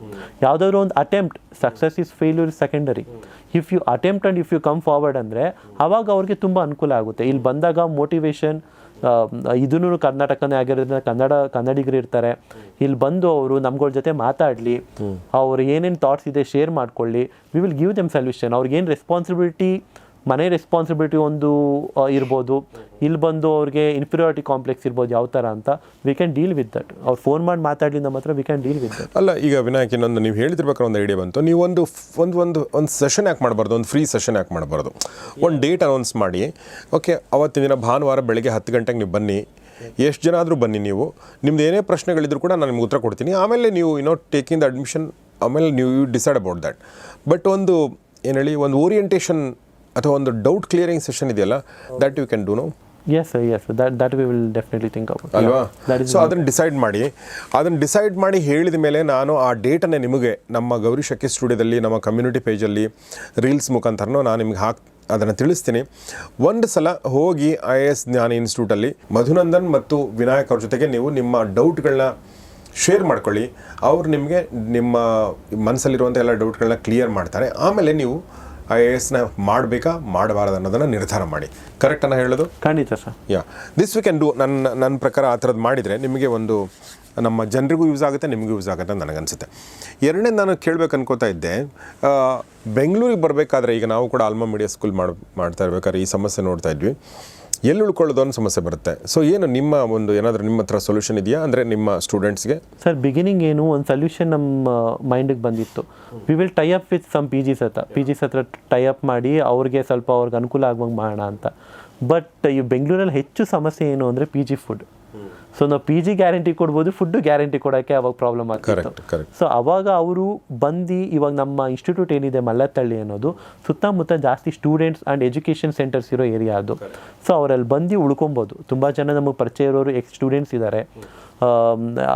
ಯಾವ್ದಾದ್ರು ಒಂದು attempt success is failure secondary if you attempt and if you come forward ಅಂದ್ರೆ ಅವಾಗ ಅವ್ರಿಗೆ ತುಂಬಾ ಅನುಕೂಲ ಆಗುತ್ತೆ. ಇಲ್ಲಿ ಬಂದಾಗ ಮೋಟಿವೇಶನ್ ಇದೂ ಕರ್ನಾಟಕನೇ ಆಗಿರೋದ್ರಿಂದ ಕನ್ನಡ ಕನ್ನಡಿಗರು ಇರ್ತಾರೆ. ಇಲ್ಲಿ ಬಂದು ಅವರು ನಮ್ಗಳ ಜೊತೆ ಮಾತಾಡಲಿ ಅವ್ರು ಏನೇನು ಥಾಟ್ಸ್ ಇದೆ ಶೇರ್ ಮಾಡ್ಕೊಳ್ಳಿ. We will give them solution ಅವ್ರಿಗೇನು ರೆಸ್ಪಾನ್ಸಿಬಿಲಿಟಿ ಮನೆ ರೆಸ್ಪಾನ್ಸಿಬಿಲಿಟಿ ಒಂದು ಇರ್ಬೋದು. ಇಲ್ಲಿ ಬಂದು ಅವ್ರಿಗೆ ಇನ್ಫೀರಿಯಾರಿಟಿ ಕಾಂಪ್ಲೆಕ್ಸ್ ಇರ್ಬೋದು ಯಾವ ಥರ ಅಂತ we can deal with that ಅವ್ರು ಫೋನ್ ಮಾಡಿ ಮಾತಾಡಲಿ ನಮ್ಮ ಹತ್ರ we can deal with that ಅಲ್ಲ, ಈಗ ವಿನಾಯಕ, ಇನ್ನೊಂದು ನೀವು ಹೇಳ್ತಿರ್ಬೇಕಾದ್ರೆ ಒಂದು ಐಡಿಯಾ ಬಂತು. ನೀವು ಒಂದು ಒಂದು ಒಂದು ಒಂದು ಸೆಷನ್ ಯಾಕೆ ಮಾಡಬಾರ್ದು, ಒಂದು ಫ್ರೀ ಸೆಷನ್ ಯಾಕೆ ಮಾಡಬಾರ್ದು. ಒಂದು ಡೇಟ್ ಅನೌನ್ಸ್ ಮಾಡಿ ಓಕೆ ಅವತ್ತಿನ ದಿನ ಭಾನುವಾರ ಬೆಳಗ್ಗೆ ಹತ್ತು ಗಂಟೆಗೆ ನೀವು ಬನ್ನಿ. ಎಷ್ಟು ಜನ ಆದರೂ ಬನ್ನಿ ನೀವು. ನಿಮ್ದು ಏನೇ ಪ್ರಶ್ನೆಗಳಿದ್ರು ಕೂಡ ನಾನು ನಿಮ್ಗೆ ಉತ್ತರ ಕೊಡ್ತೀನಿ. ಆಮೇಲೆ ನೀವು ಯುನೋ ಟೇಕಿಂಗ್ ದ ಅಡ್ಮಿಷನ್ ಆಮೇಲೆ ನೀವು you decide about that but ಒಂದು, ಏನು ಹೇಳಿ, ಒಂದು ಓರಿಯೆಂಟೇಷನ್ ಅಥವಾ ಒಂದು ಡೌಟ್ ಕ್ಲಿಯರಿಂಗ್ ಸೆಷನ್ ಇದೆಯಲ್ಲ that you can do no yes yes that that we will definitely think about ಅಲ್ವಾ? ಸೊ ಅದನ್ನು ಡಿಸೈಡ್ ಮಾಡಿ. ಅದನ್ನು ಡಿಸೈಡ್ ಮಾಡಿ ಹೇಳಿದ ಮೇಲೆ ನಾನು ಆ ಡೇಟನ್ನು ನಿಮಗೆ ನಮ್ಮ ಗೌರಿ ಶಕ್ಕಿ ಸ್ಟುಡಿಯೋದಲ್ಲಿ ನಮ್ಮ ಕಮ್ಯುನಿಟಿ ಪೇಜಲ್ಲಿ ರೀಲ್ಸ್ ಮುಖಾಂತರನೂ ನಾನು ನಿಮ್ಗೆ ಹಾಕಿ ಅದನ್ನು ತಿಳಿಸ್ತೀನಿ. ಒಂದು ಸಲ ಹೋಗಿ ಐ ಎ ಎಸ್ ಜ್ಞಾನ ಇನ್ಸ್ಟಿಟ್ಯೂಟಲ್ಲಿ ಮಧುನಂದನ್ ಮತ್ತು ವಿನಾಯಕ್ ಅವ್ರ ಜೊತೆಗೆ ನೀವು ನಿಮ್ಮ ಡೌಟ್ಗಳನ್ನ ಶೇರ್ ಮಾಡ್ಕೊಳ್ಳಿ. ಅವ್ರು ನಿಮಗೆ ನಿಮ್ಮ ಮನಸ್ಸಲ್ಲಿರುವಂಥ ಎಲ್ಲ ಡೌಟ್ಗಳನ್ನ ಕ್ಲಿಯರ್ ಮಾಡ್ತಾರೆ. ಆಮೇಲೆ ನೀವು ಐ ಎ ಎಸ್ನ ಮಾಡಬೇಕಾ ಮಾಡಬಾರದು ಅನ್ನೋದನ್ನು ನಿರ್ಧಾರ ಮಾಡಿ. ಕರೆಕ್ಟನ್ನು ಹೇಳೋದು? ಖಂಡಿತ sir. Yeah this we can do ನನ್ನ ನನ್ನ ಪ್ರಕಾರ ಆ ಥರದ್ದು ಮಾಡಿದರೆ ನಿಮಗೆ ಒಂದು ನಮ್ಮ ಜನರಿಗೂ ಯೂಸ್ ಆಗುತ್ತೆ ನಿಮಗೂ ಯೂಸ್ ಆಗುತ್ತೆ ಅಂತ ನನಗನ್ಸುತ್ತೆ. ಎರಡನೇ ನಾನು ಕೇಳಬೇಕು ಅನ್ಕೋತಾ ಇದ್ದೆ ಬೆಂಗಳೂರಿಗೆ ಬರಬೇಕಾದ್ರೆ ಈಗ ನಾವು ಕೂಡ ಆಲ್ಮಾ ಮೀಡಿಯಾ ಸ್ಕೂಲ್ ಮಾಡಿ ಮಾಡ್ತಾ ಇರ್ಬೇಕಾದ್ರೆ ಈ ಸಮಸ್ಯೆ ನೋಡ್ತಾ ಇದ್ವಿ. ಎಲ್ಲಿ ಉಳ್ಕೊಳ್ಳೋದು ಅನ್ನೋ ಸಮಸ್ಯೆ ಬರುತ್ತೆ. ಸೊ ಏನು ನಿಮ್ಮ ಒಂದು ಏನಾದರೂ ನಿಮ್ಮ ಹತ್ರ ಸೊಲ್ಯೂಷನ್ ಇದೆಯಾ? ಅಂದರೆ ನಿಮ್ಮ ಸ್ಟೂಡೆಂಟ್ಸ್ಗೆ ಸರ್ ಬಿಗಿನಿಂಗ್ ಏನು ಒಂದು ಸೊಲ್ಯೂಷನ್ ನಮ್ಮ ಮೈಂಡಿಗೆ ಬಂದಿತ್ತು. We will tie up with some P Gs ಹತ್ರ ಪಿ ಜಿಸ್ ಹತ್ರ ಟೈ ಅಪ್ ಮಾಡಿ ಅವ್ರಿಗೆ ಸ್ವಲ್ಪ ಅವ್ರಿಗೆ ಅನುಕೂಲ ಆಗುವಂಗೆ ಮಾಡೋಣ ಅಂತ. ಬಟ್ ಈ ಬೆಂಗಳೂರಲ್ಲಿ ಹೆಚ್ಚು ಸಮಸ್ಯೆ ಏನು ಅಂದರೆ ಪಿ ಜಿ ಫುಡ್ ಸೊ ನಾವು ಪಿ ಜಿ ಗ್ಯಾರಂಟಿ ಕೊಡ್ಬೋದು ಫುಡ್ ಗ್ಯಾರಂಟಿ ಕೊಡೋಕ್ಕೆ ಅವಾಗ ಪ್ರಾಬ್ಲಮ್ ಆಗ್ತಿತ್ತು. ಸೊ ಅವಾಗ ಅವರು ಬಂದು ಇವಾಗ ನಮ್ಮ ಇನ್ಸ್ಟಿಟ್ಯೂಟ್ ಏನಿದೆ ಮಲ್ಲತ್ತಳ್ಳಿ ಅನ್ನೋದು ಸುತ್ತಮುತ್ತ ಜಾಸ್ತಿ ಸ್ಟೂಡೆಂಟ್ಸ್ ಆ್ಯಂಡ್ ಎಜುಕೇಷನ್ ಸೆಂಟರ್ಸ್ ಇರೋ ಏರಿಯಾ ಅದು. ಸೊ ಅವರಲ್ಲಿ ಬಂದು ಉಳ್ಕೊಬೋದು. ತುಂಬ ಜನ ನಮಗೆ ಪರಿಚಯ ಇರೋರು ಎಕ್ಸ್ ಸ್ಟೂಡೆಂಟ್ಸ್ ಇದ್ದಾರೆ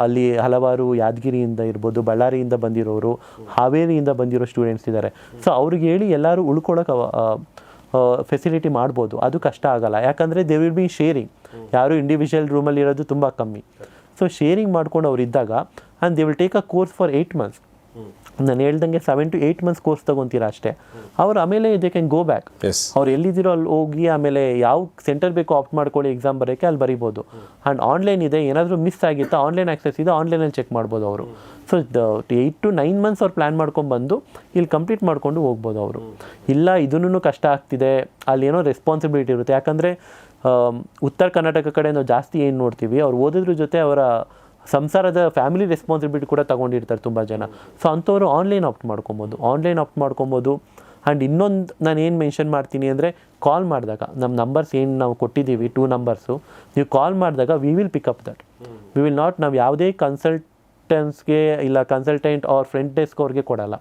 ಅಲ್ಲಿ ಹಲವಾರು ಯಾದಗಿರಿಯಿಂದ ಇರ್ಬೋದು ಬಳ್ಳಾರಿಯಿಂದ ಬಂದಿರೋರು ಹಾವೇರಿಯಿಂದ ಬಂದಿರೋ ಸ್ಟೂಡೆಂಟ್ಸ್ ಇದ್ದಾರೆ ಸೊ ಅವ್ರಿಗೆ ಹೇಳಿ ಎಲ್ಲರೂ ಉಳ್ಕೊಳ್ಳೋಕೆ ಫೆಸಿಲಿಟಿ ಮಾಡ್ಬೋದು. ಅದು ಕಷ್ಟ ಆಗಲ್ಲ. ಯಾಕಂದರೆ ದೇ ವಿಲ್ ಬಿ ಶೇರಿಂಗ್ ಯಾರು ಇಂಡಿವಿಜುವಲ್ ರೂಮಲ್ಲಿ ಇರೋದು ತುಂಬ ಕಮ್ಮಿ. ಸೊ ಶೇರಿಂಗ್ ಮಾಡ್ಕೊಂಡು ಅವ್ರು ಇದ್ದಾಗ and they will take a course for eight months ನಾನು ಹೇಳ್ದಂಗೆ seven to eight months course ತಗೊತೀರಾ ಅಷ್ಟೇ. ಅವ್ರು ಆಮೇಲೆ ದೇ ಕ್ಯಾನ್ ಗೋ ಬ್ಯಾಕ್ ಅವ್ರು ಎಲ್ಲಿದ್ದೀರೋ ಅಲ್ಲಿ ಹೋಗಿ ಆಮೇಲೆ ಯಾವ ಸೆಂಟರ್ ಬೇಕೋ ಆಪ್ಟ್ ಮಾಡ್ಕೊಳ್ಳಿ ಎಕ್ಸಾಮ್ ಬರೋಕ್ಕೆ ಅಲ್ಲಿ ಬರಿಬೋದು. ಆ್ಯಂಡ್ ಆನ್ಲೈನ್ ಇದೆ ಏನಾದರೂ ಮಿಸ್ ಆಗಿತ್ತಾ ಆನ್ಲೈನ್ ಆ್ಯಕ್ಸೆಸ್ ಇದೆ ಆನ್ಲೈನಲ್ಲಿ ಚೆಕ್ ಮಾಡ್ಬೋದು ಅವರು. So eight to nine months ಅವ್ರು ಪ್ಲ್ಯಾನ್ ಮಾಡ್ಕೊಂಡು ಬಂದು ಇಲ್ಲಿ ಕಂಪ್ಲೀಟ್ ಮಾಡಿಕೊಂಡು ಹೋಗ್ಬೋದು ಅವರು. ಇಲ್ಲ ಇದನ್ನು ಕಷ್ಟ ಆಗ್ತಿದೆ. ಅಲ್ಲಿ ಏನೋ ರೆಸ್ಪಾನ್ಸಿಬಿಲಿಟಿ ಇರುತ್ತೆ. ಯಾಕಂದರೆ ಉತ್ತರ ಕರ್ನಾಟಕ ಕಡೆ ನಾವು ಜಾಸ್ತಿ ಏನು ನೋಡ್ತೀವಿ ಅವ್ರು ಓದಿದ್ರ ಜೊತೆ ಅವರ ಸಂಸಾರದ ಫ್ಯಾಮಿಲಿ ರೆಸ್ಪಾನ್ಸಿಬಿಲಿಟಿ ಕೂಡ ತಗೊಂಡಿರ್ತಾರೆ ತುಂಬ ಜನ. ಸೊ ಅಂಥವ್ರು ಆನ್ಲೈನ್ ಆಪ್ಟ್ ಮಾಡ್ಕೊಬೋದು. ಆನ್ಲೈನ್ ಆಪ್ಟ್ ಮಾಡ್ಕೊಬೋದು. ಆ್ಯಂಡ್ ಇನ್ನೊಂದು ನಾನು ಏನು ಮೆನ್ಷನ್ ಮಾಡ್ತೀನಿ ಅಂದರೆ ಕಾಲ್ ಮಾಡಿದಾಗ ನಮ್ಮ ನಂಬರ್ಸ್ ಏನು ನಾವು ಕೊಟ್ಟಿದ್ದೀವಿ ಟೂ ನಂಬರ್ಸು ನೀವು ಕಾಲ್ ಮಾಡಿದಾಗ we will pick up that we will not ನಾವು ಯಾವುದೇ ಕನ್ಸಲ್ಟೆನ್ಸ್ಗೆ ಇಲ್ಲ ಕನ್ಸಲ್ಟೆಂಟ್ ಅವ್ರ ಫ್ರೆಂಟ್ ಡೆಸ್ಕ್ ಅವ್ರಿಗೆ ಕೊಡಲ್ಲ.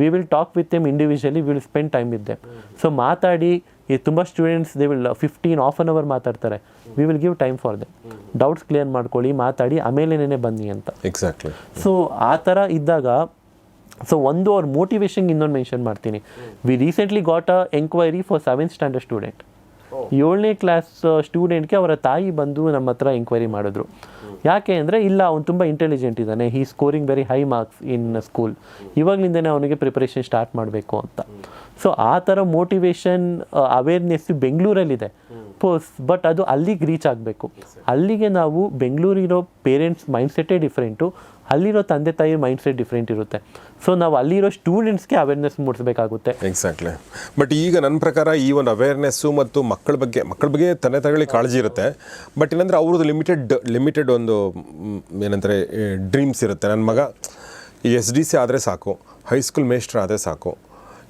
We will talk with them individually will spend time with them so ಮಾತಾಡಿ ಈ ತುಂಬ students they will fifteen of an hour ಮಾತಾಡ್ತಾರೆ. We will give time for them doubts clear ಮಾಡ್ಕೊಳ್ಳಿ ಮಾತಾಡಿ ಆಮೇಲೆ ಬನ್ನಿ ಅಂತ. ಎಕ್ಸಾಕ್ಟ್ಲಿ ಸೊ ಆ ಥರ ಇದ್ದಾಗ ಸೊ ಒಂದು ಅವ್ರ ಮೋಟಿವೇಶನ್ ಇನ್ನೊಂದು ಮೆನ್ಷನ್ ಮಾಡ್ತೀನಿ. We recently got a enquiry for seventh standard student ಏಳನೇ ಕ್ಲಾಸ್ ಸ್ಟೂಡೆಂಟ್ಗೆ ಅವರ ತಾಯಿ ಬಂದು ನಮ್ಮ ಹತ್ರ ಎಂಕ್ವೈರಿ ಮಾಡಿದ್ರು. ಯಾಕೆ ಅಂದರೆ ಇಲ್ಲ ಅವ್ನು ತುಂಬ ಇಂಟೆಲಿಜೆಂಟ್ ಇದ್ದಾನೆ. He scoring very high marks in school ಇವಾಗಲಿಂದನೇ ಅವನಿಗೆ ಪ್ರಿಪರೇಷನ್ ಸ್ಟಾರ್ಟ್ ಮಾಡಬೇಕು ಅಂತ. ಸೊ ಆ ಥರ ಮೋಟಿವೇಶನ್ ಅವೇರ್ನೆಸ್ ಬೆಂಗಳೂರಲ್ಲಿದೆ. ಪೋಸ್ ಬಟ್ ಅದು ಅಲ್ಲಿಗೆ ರೀಚ್ ಆಗಬೇಕು. ಅಲ್ಲಿಗೆ ನಾವು ಬೆಂಗಳೂರಿರೋ ಪೇರೆಂಟ್ಸ್ ಮೈಂಡ್ಸೆಟ್ಟೇ ಡಿಫ್ರೆಂಟು ಅಲ್ಲಿರೋ ತಂದೆ ತಾಯಿ ಮೈಂಡ್ಸೆಟ್ ಡಿಫ್ರೆಂಟ್ ಇರುತ್ತೆ. ಸೊ ನಾವು ಅಲ್ಲಿರೋ ಸ್ಟೂಡೆಂಟ್ಸ್ಗೆ ಅವೇರ್ನೆಸ್ ಮೂಡಿಸಬೇಕಾಗುತ್ತೆ. ಎಕ್ಸಾಕ್ಟ್ಲಿ ಬಟ್ ಈಗ ನನ್ನ ಪ್ರಕಾರ ಈ ಒಂದು ಅವೇರ್ನೆಸ್ಸು ಮತ್ತು ಮಕ್ಕಳ ಬಗ್ಗೆ ಮಕ್ಕಳ ಬಗ್ಗೆ ತಂದೆ ತಾಯಿಗಳಿಗೆ ಕಾಳಜಿ ಇರುತ್ತೆ. ಬಟ್ ಏನಂದ್ರೆ ಅವ್ರದ್ದು ಲಿಮಿಟೆಡ್ ಲಿಮಿಟೆಡ್ ಒಂದು ಏನಂದರೆ ಡ್ರೀಮ್ಸ್ ಇರುತ್ತೆ. ನನ್ನ ಮಗ ಎಸ್ ಡಿ ಸಿ ಆದರೆ ಸಾಕು ಹೈಸ್ಕೂಲ್ ಮೇಸ್ಟ್ರ್ ಆದರೆ ಸಾಕು.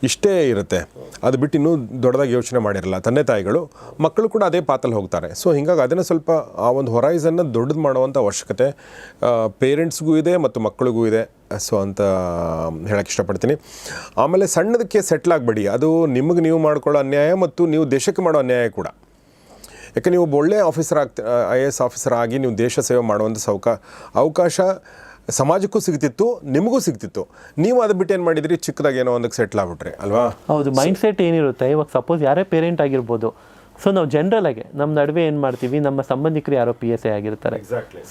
ಇಷ್ಟೇ ಇರುತ್ತೆ. ಅದು ಬಿಟ್ಟು ಇನ್ನೂ ದೊಡ್ಡದಾಗಿ ಯೋಚನೆ ಮಾಡಿರಲ್ಲ. ತಂದೆ ತಾಯಿಗಳು, ಮಕ್ಕಳು ಕೂಡ ಅದೇ ಪಾತಲ್ಲಿ ಹೋಗ್ತಾರೆ. ಸೊ ಹಿಂಗಾಗಿ ಅದನ್ನು ಸ್ವಲ್ಪ ಆ ಒಂದು ಹೊರೈಸನ್ನು ದೊಡ್ಡದು ಮಾಡುವಂಥ ಅವಶ್ಯಕತೆ ಪೇರೆಂಟ್ಸ್ಗೂ ಇದೆ ಮತ್ತು ಮಕ್ಕಳಿಗೂ ಇದೆ. ಸೊ ಅಂತ ಹೇಳಕ್ಕೆ ಇಷ್ಟಪಡ್ತೀನಿ. ಆಮೇಲೆ ಸಣ್ಣದಕ್ಕೆ ಸೆಟ್ಲ್ ಆಗಬೇಡಿ. ಅದು ನಿಮಗೆ ನೀವು ಮಾಡ್ಕೊಳ್ಳೋ ಅನ್ಯಾಯ ಮತ್ತು ನೀವು ದೇಶಕ್ಕೆ ಮಾಡೋ ಅನ್ಯಾಯ ಕೂಡ. ಯಾಕೆ, ನೀವು ಒಳ್ಳೆ ಆಫೀಸರ್ ಆಗ್ತ ಐ ಎ ಎಸ್ ಆಫೀಸರ್ ಆಗಿ ನೀವು ದೇಶ ಸೇವೆ ಮಾಡುವಂಥ ಸೌಕ, ಅವಕಾಶ ಸಮಾಜಕ್ಕೂ ಸಿಗ್ತಿತ್ತು ನಿಮಗೂ ಸಿಗ್ತಿತ್ತು. ನೀವು ಅದು ಬಿಟ್ಟು ಏನು ಮಾಡಿದ್ರಿ? ಚಿಕ್ಕದಾಗಿ ಏನೋ ಒಂದಕ್ಕೆ ಸೆಟ್ಲ್ ಆಗ್ಬಿಟ್ರಿ ಅಲ್ವಾ? ಹೌದು ಮೈಂಡ್ ಸೆಟ್ ಏನಿರುತ್ತೆ? ಇವಾಗ ಸಪೋಸ್ ಯಾರೇ ಪೇರೆಂಟ್ ಆಗಿರ್ಬೋದು. ಸೊ ನಾವು ಜನರಲ್ ಆಗಿ ನಮ್ಮ ನಡುವೆ ಏನು ಮಾಡ್ತೀವಿ? ನಮ್ಮ ಸಂಬಂಧಿಕರು ಯಾರೋ ಪಿ ಎಸ್ ಎ ಆಗಿರ್ತಾರೆ.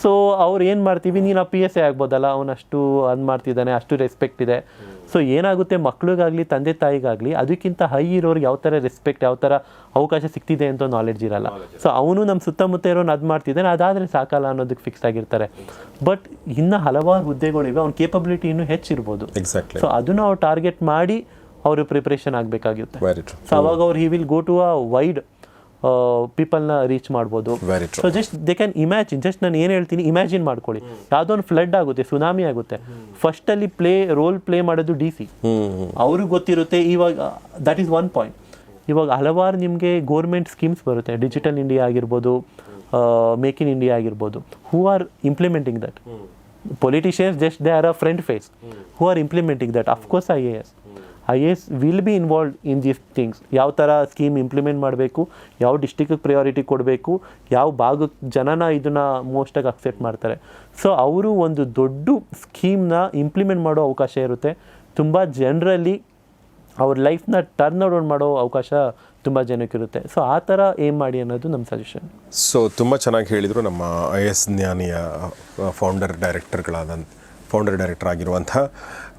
ಸೊ ಅವ್ರು ಏನು ಮಾಡ್ತೀವಿ? ನೀನು ಆ ಪಿ ಎಸ್ ಎ ಆಗ್ಬೋದಲ್ಲ? ಅವನಷ್ಟು ಅದು ಮಾಡ್ತಿದ್ದಾನೆ ಅಷ್ಟು ರೆಸ್ಪೆಕ್ಟ್ ಇದೆ. ಸೊ ಏನಾಗುತ್ತೆ? ಮಕ್ಳಿಗಾಗಲಿ ತಂದೆ ತಾಯಿಗಾಗಲಿ ಅದಕ್ಕಿಂತ ಹೈ ಇರೋರಿಗೆ ಯಾವ ಥರ ರೆಸ್ಪೆಕ್ಟ್ ಯಾವ ಥರ ಅವಕಾಶ ಸಿಗ್ತಿದೆ ಅಂತ ನಾಲೆಡ್ಜ್ ಇರಲ್ಲ. ಸೊ ಅವನು ನಮ್ಮ ಸುತ್ತಮುತ್ತ ಇರೋನು ಅದು ಮಾಡ್ತಿದ್ದಾನೆ ಅದಾದರೆ ಸಾಕಲ್ಲ ಅನ್ನೋದಕ್ಕೆ ಫಿಕ್ಸ್ ಆಗಿರ್ತಾರೆ. ಬಟ್ ಇನ್ನು ಹಲವಾರು ಹುದ್ದೆಗಳಿವೆ ಅವ್ನ ಕೇಪಬಿಲಿಟಿ ಇನ್ನೂ ಹೆಚ್ಚಿರ್ಬೋದು. ಎಕ್ಸಾಕ್ಟ್ಲಿ ಸೊ ಅದನ್ನು ಅವ್ರು ಟಾರ್ಗೆಟ್ ಮಾಡಿ ಅವರು ಪ್ರಿಪ್ರೇಷನ್ ಆಗಬೇಕಾಗಿರುತ್ತೆ. ಸೊ ಅವಾಗ ಅವ್ರು he will go to a wide ಪೀಪಲ್ನ reach ಮಾಡ್ಬೋದು. So just they can imagine just ನಾನು ಏನು ಹೇಳ್ತೀನಿ ಇಮ್ಯಾಜಿನ್ ಮಾಡ್ಕೊಳ್ಳಿ. ಯಾವುದೋ ಒಂದು ಫ್ಲಡ್ ಆಗುತ್ತೆ ಸುನಾಮಿ ಆಗುತ್ತೆ ಫಸ್ಟಲ್ಲಿ ಪ್ಲೇ ರೋಲ್ ಪ್ಲೇ ಮಾಡೋದು ಡಿ ಸಿ ಅವ್ರಿಗೆ ಗೊತ್ತಿರುತ್ತೆ ಇವಾಗ ದಟ್ ಈಸ್ ಒನ್ ಪಾಯಿಂಟ್ ಇವಾಗ ಹಲವಾರು ನಿಮಗೆ ಗೋರ್ಮೆಂಟ್ ಸ್ಕೀಮ್ಸ್ ಬರುತ್ತೆ ಡಿಜಿಟಲ್ ಇಂಡಿಯಾ ಆಗಿರ್ಬೋದು ಮೇಕ್ ಇನ್ ಇಂಡಿಯಾ ಆಗಿರ್ಬೋದು. Who are implementing that politicians just they are a friend face who are implementing that of course I A S I A S will be involve in these things ಯಾವ ಥರ scheme implement ಮಾಡಬೇಕು, ಯಾವ ಡಿಸ್ಟಿಕ್ಗೆ priority ಕೊಡಬೇಕು, ಯಾವ ಭಾಗಕ್ಕೆ ಜನನ ಇದನ್ನು ಮೋಸ್ಟಾಗಿ accept ಮಾಡ್ತಾರೆ. ಸೊ ಅವರು ಒಂದು ದೊಡ್ಡ ಸ್ಕೀಮ್ನ ಇಂಪ್ಲಿಮೆಂಟ್ ಮಾಡೋ ಅವಕಾಶ ಇರುತ್ತೆ. ತುಂಬ ಜನರಲ್ಲಿ ಅವ್ರ ಲೈಫ್ನ ಟರ್ನ್ ಅರೌಂಡ್ ಮಾಡೋ ಅವಕಾಶ ತುಂಬ ಜನಕ್ಕಿರುತ್ತೆ ಸೊ ಆ ಥರ ಏಮ್ ಮಾಡಿ ಅನ್ನೋದು ನಮ್ಮ ಸಜೆಷನ್ ಸೊ ತುಂಬ ಚೆನ್ನಾಗಿ ಹೇಳಿದರು ನಮ್ಮ ಐ ಎಸ್ ಜ್ಞಾನಿಯ ಫೌಂಡರ್ ಡೈರೆಕ್ಟರ್ಗಳಾದ ಫೌಂಡರ್ ಡೈರೆಕ್ಟರ್ ಆಗಿರುವಂಥ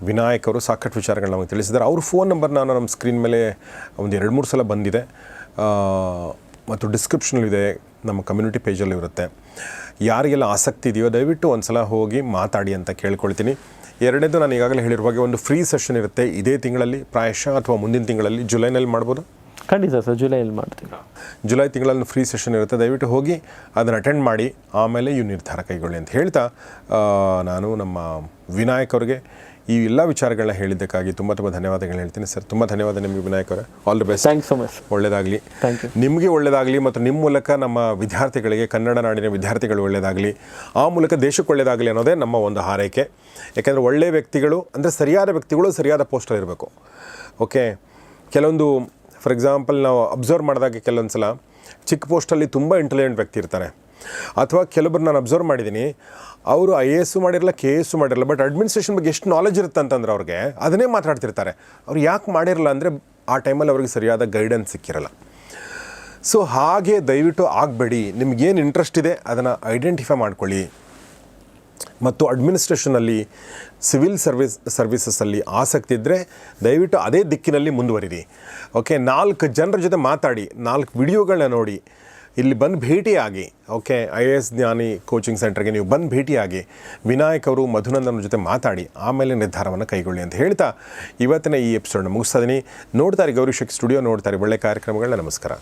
ವಿನಾಯಕ್ ಅವರು ಸಾಕಷ್ಟು ವಿಚಾರಗಳನ್ನ ನಮಗೆ ತಿಳಿಸಿದ್ದಾರೆ. ಅವ್ರ ಫೋನ್ ನಂಬರ್ ನಾನು ನಮ್ಮ ಸ್ಕ್ರೀನ್ ಮೇಲೆ ಒಂದು ಎರಡು ಮೂರು ಸಲ ಬಂದಿದೆ. ಮತ್ತು ಡಿಸ್ಕ್ರಿಪ್ಷನಲ್ಲಿದೆ ನಮ್ಮ ಕಮ್ಯುನಿಟಿ ಪೇಜಲ್ಲಿ ಇರುತ್ತೆ. ಯಾರಿಗೆಲ್ಲ ಆಸಕ್ತಿ ಇದೆಯೋ ದಯವಿಟ್ಟು ಒಂದು ಸಲ ಹೋಗಿ ಮಾತಾಡಿ ಅಂತ ಕೇಳ್ಕೊಳ್ತೀನಿ. ಎರಡನೇದು ನಾನು ಈಗಾಗಲೇ ಹೇಳಿರುವ ಹಾಗೆ ಒಂದು ಫ್ರೀ ಸೆಷನ್ ಇರುತ್ತೆ. ಇದೇ ತಿಂಗಳಲ್ಲಿ, ಪ್ರಾಯಶಃ ಅಥವಾ ಮುಂದಿನ ತಿಂಗಳಲ್ಲಿ ಜುಲೈನಲ್ಲಿ ಮಾಡ್ಬೋದು. ಖಂಡಿತ ಸರ್ ಜುಲೈಯಲ್ಲಿ ಮಾಡ್ತೀವಿ. ಜುಲೈ ತಿಂಗಳಲ್ಲಿ ಫ್ರೀ ಸೆಷನ್ ಇರುತ್ತೆ. ದಯವಿಟ್ಟು ಹೋಗಿ ಅದನ್ನು ಅಟೆಂಡ್ ಮಾಡಿ ಆಮೇಲೆ ಇವು ನಿರ್ಧಾರ ಕೈಗೊಳ್ಳಿ ಅಂತ ಹೇಳ್ತಾ ನಾನು ನಮ್ಮ ವಿನಾಯಕ್ ಅವರಿಗೆ ಈ ಎಲ್ಲ ವಿಚಾರಗಳನ್ನ ಹೇಳಿದ್ದಕ್ಕಾಗಿ ತುಂಬ ತುಂಬ ಧನ್ಯವಾದಗಳು ಹೇಳ್ತೀನಿ ಸರ್. ತುಂಬ ಧನ್ಯವಾದ ನಿಮಗೆ ವಿನಾಯಕ್ ಅವರೇ. All the best thanks so much ಒಳ್ಳೆಯದಾಗಲಿ. ನಿಮಗೆ ಒಳ್ಳೆಯದಾಗಲಿ ಮತ್ತು ನಿಮ್ಮ ಮೂಲಕ ನಮ್ಮ ವಿದ್ಯಾರ್ಥಿಗಳಿಗೆ ಕನ್ನಡ ನಾಡಿನ ವಿದ್ಯಾರ್ಥಿಗಳು ಒಳ್ಳೆಯದಾಗಲಿ ಆ ಮೂಲಕ ದೇಶಕ್ಕೆ ಒಳ್ಳೆಯದಾಗಲಿ ಅನ್ನೋದೇ ನಮ್ಮ ಒಂದು ಹಾರೈಕೆ. ಯಾಕೆಂದರೆ ಒಳ್ಳೆಯ ವ್ಯಕ್ತಿಗಳು ಅಂದರೆ ಸರಿಯಾದ ವ್ಯಕ್ತಿಗಳು ಸರಿಯಾದ ಪೋಸ್ಟರ್ ಇರಬೇಕು. ಓಕೆ ಕೆಲವೊಂದು ಫಾರ್ ಎಕ್ಸಾಂಪಲ್ ನಾವು ಅಬ್ಸರ್ವ್ ಮಾಡಿದಾಗ ಕೆಲವೊಂದು ಸಲ ಚಿಕ್ಕ ಪೋಸ್ಟಲ್ಲಿ ತುಂಬ ಇಂಟೆಲಿಜೆಂಟ್ ವ್ಯಕ್ತಿ ಇರ್ತಾರೆ ಅಥವಾ ಕೆಲವೊಬ್ರು ನಾನು ಅಬ್ಸರ್ವ್ ಮಾಡಿದ್ದೀನಿ ಅವರು ಐ ಎ ಎಸ್ಸು ಮಾಡಿರಲ್ಲ ಕೆ ಎಸ್ಸು ಮಾಡಿರಲ್ಲ ಬಟ್ ಅಡ್ಮಿನಿಸ್ಟ್ರೇಷನ್ ಬಗ್ಗೆ ಎಷ್ಟು ನಾಲೆಜ್ ಇರುತ್ತೆ ಅಂತಂದ್ರೆ ಅವ್ರಿಗೆ ಅದನ್ನೇ ಮಾತಾಡ್ತಿರ್ತಾರೆ. ಅವ್ರು ಯಾಕೆ ಮಾಡಿರಲ್ಲ ಅಂದರೆ ಆ ಟೈಮಲ್ಲಿ ಅವ್ರಿಗೆ ಸರಿಯಾದ ಗೈಡೆನ್ಸ್ ಸಿಕ್ಕಿರಲ್ಲ. ಸೊ ಹಾಗೆ ದಯವಿಟ್ಟು ಆಗಬೇಡಿ. ನಿಮ್ಗೇನು ಇಂಟ್ರೆಸ್ಟ್ ಇದೆ, ಅದನ್ನು ಐಡೆಂಟಿಫೈ ಮಾಡ್ಕೊಳ್ಳಿ. ಮತ್ತು ಅಡ್ಮಿನಿಸ್ಟ್ರೇಷನಲ್ಲಿ ಸಿವಿಲ್ ಸರ್ವಿಸ್, ಸರ್ವಿಸಸ್ಸಲ್ಲಿ ಆಸಕ್ತಿ ಇದ್ದರೆ ದಯವಿಟ್ಟು ಅದೇ ದಿಕ್ಕಿನಲ್ಲಿ ಮುಂದುವರಿರಿ. ಓಕೆ, ನಾಲ್ಕು ಜನರ ಜೊತೆ ಮಾತಾಡಿ, ನಾಲ್ಕು ವಿಡಿಯೋಗಳನ್ನ ನೋಡಿ. ಇಲ್ಲಿ ಬಂದು ಭೇಟಿಯಾಗಿ, okay, I A S Jnani coaching ಸೆಂಟರ್ಗೆ ನೀವು ಬಂದು ಭೇಟಿಯಾಗಿ ವಿನಾಯಕ್ ಅವರು, ಮಧುನಂದನ ಜೊತೆ ಮಾತಾಡಿ, ಆಮೇಲೆ ನಿರ್ಧಾರವನ್ನು ಕೈಗೊಳ್ಳಿ ಅಂತ ಹೇಳ್ತಾ ಇವತ್ತಿನ ಈ ಎಪಿಸೋಡ್ನ ಮುಗಿಸ್ತಾ ಇದ್ದೀನಿ ನೋಡ್ತಾರೆ ಗೌರಿಶಕ್ ಸ್ಟುಡಿಯೋ ನೋಡ್ತಾರೆ ಒಳ್ಳೆ ಕಾರ್ಯಕ್ರಮಗಳನ್ನ. ನಮಸ್ಕಾರ.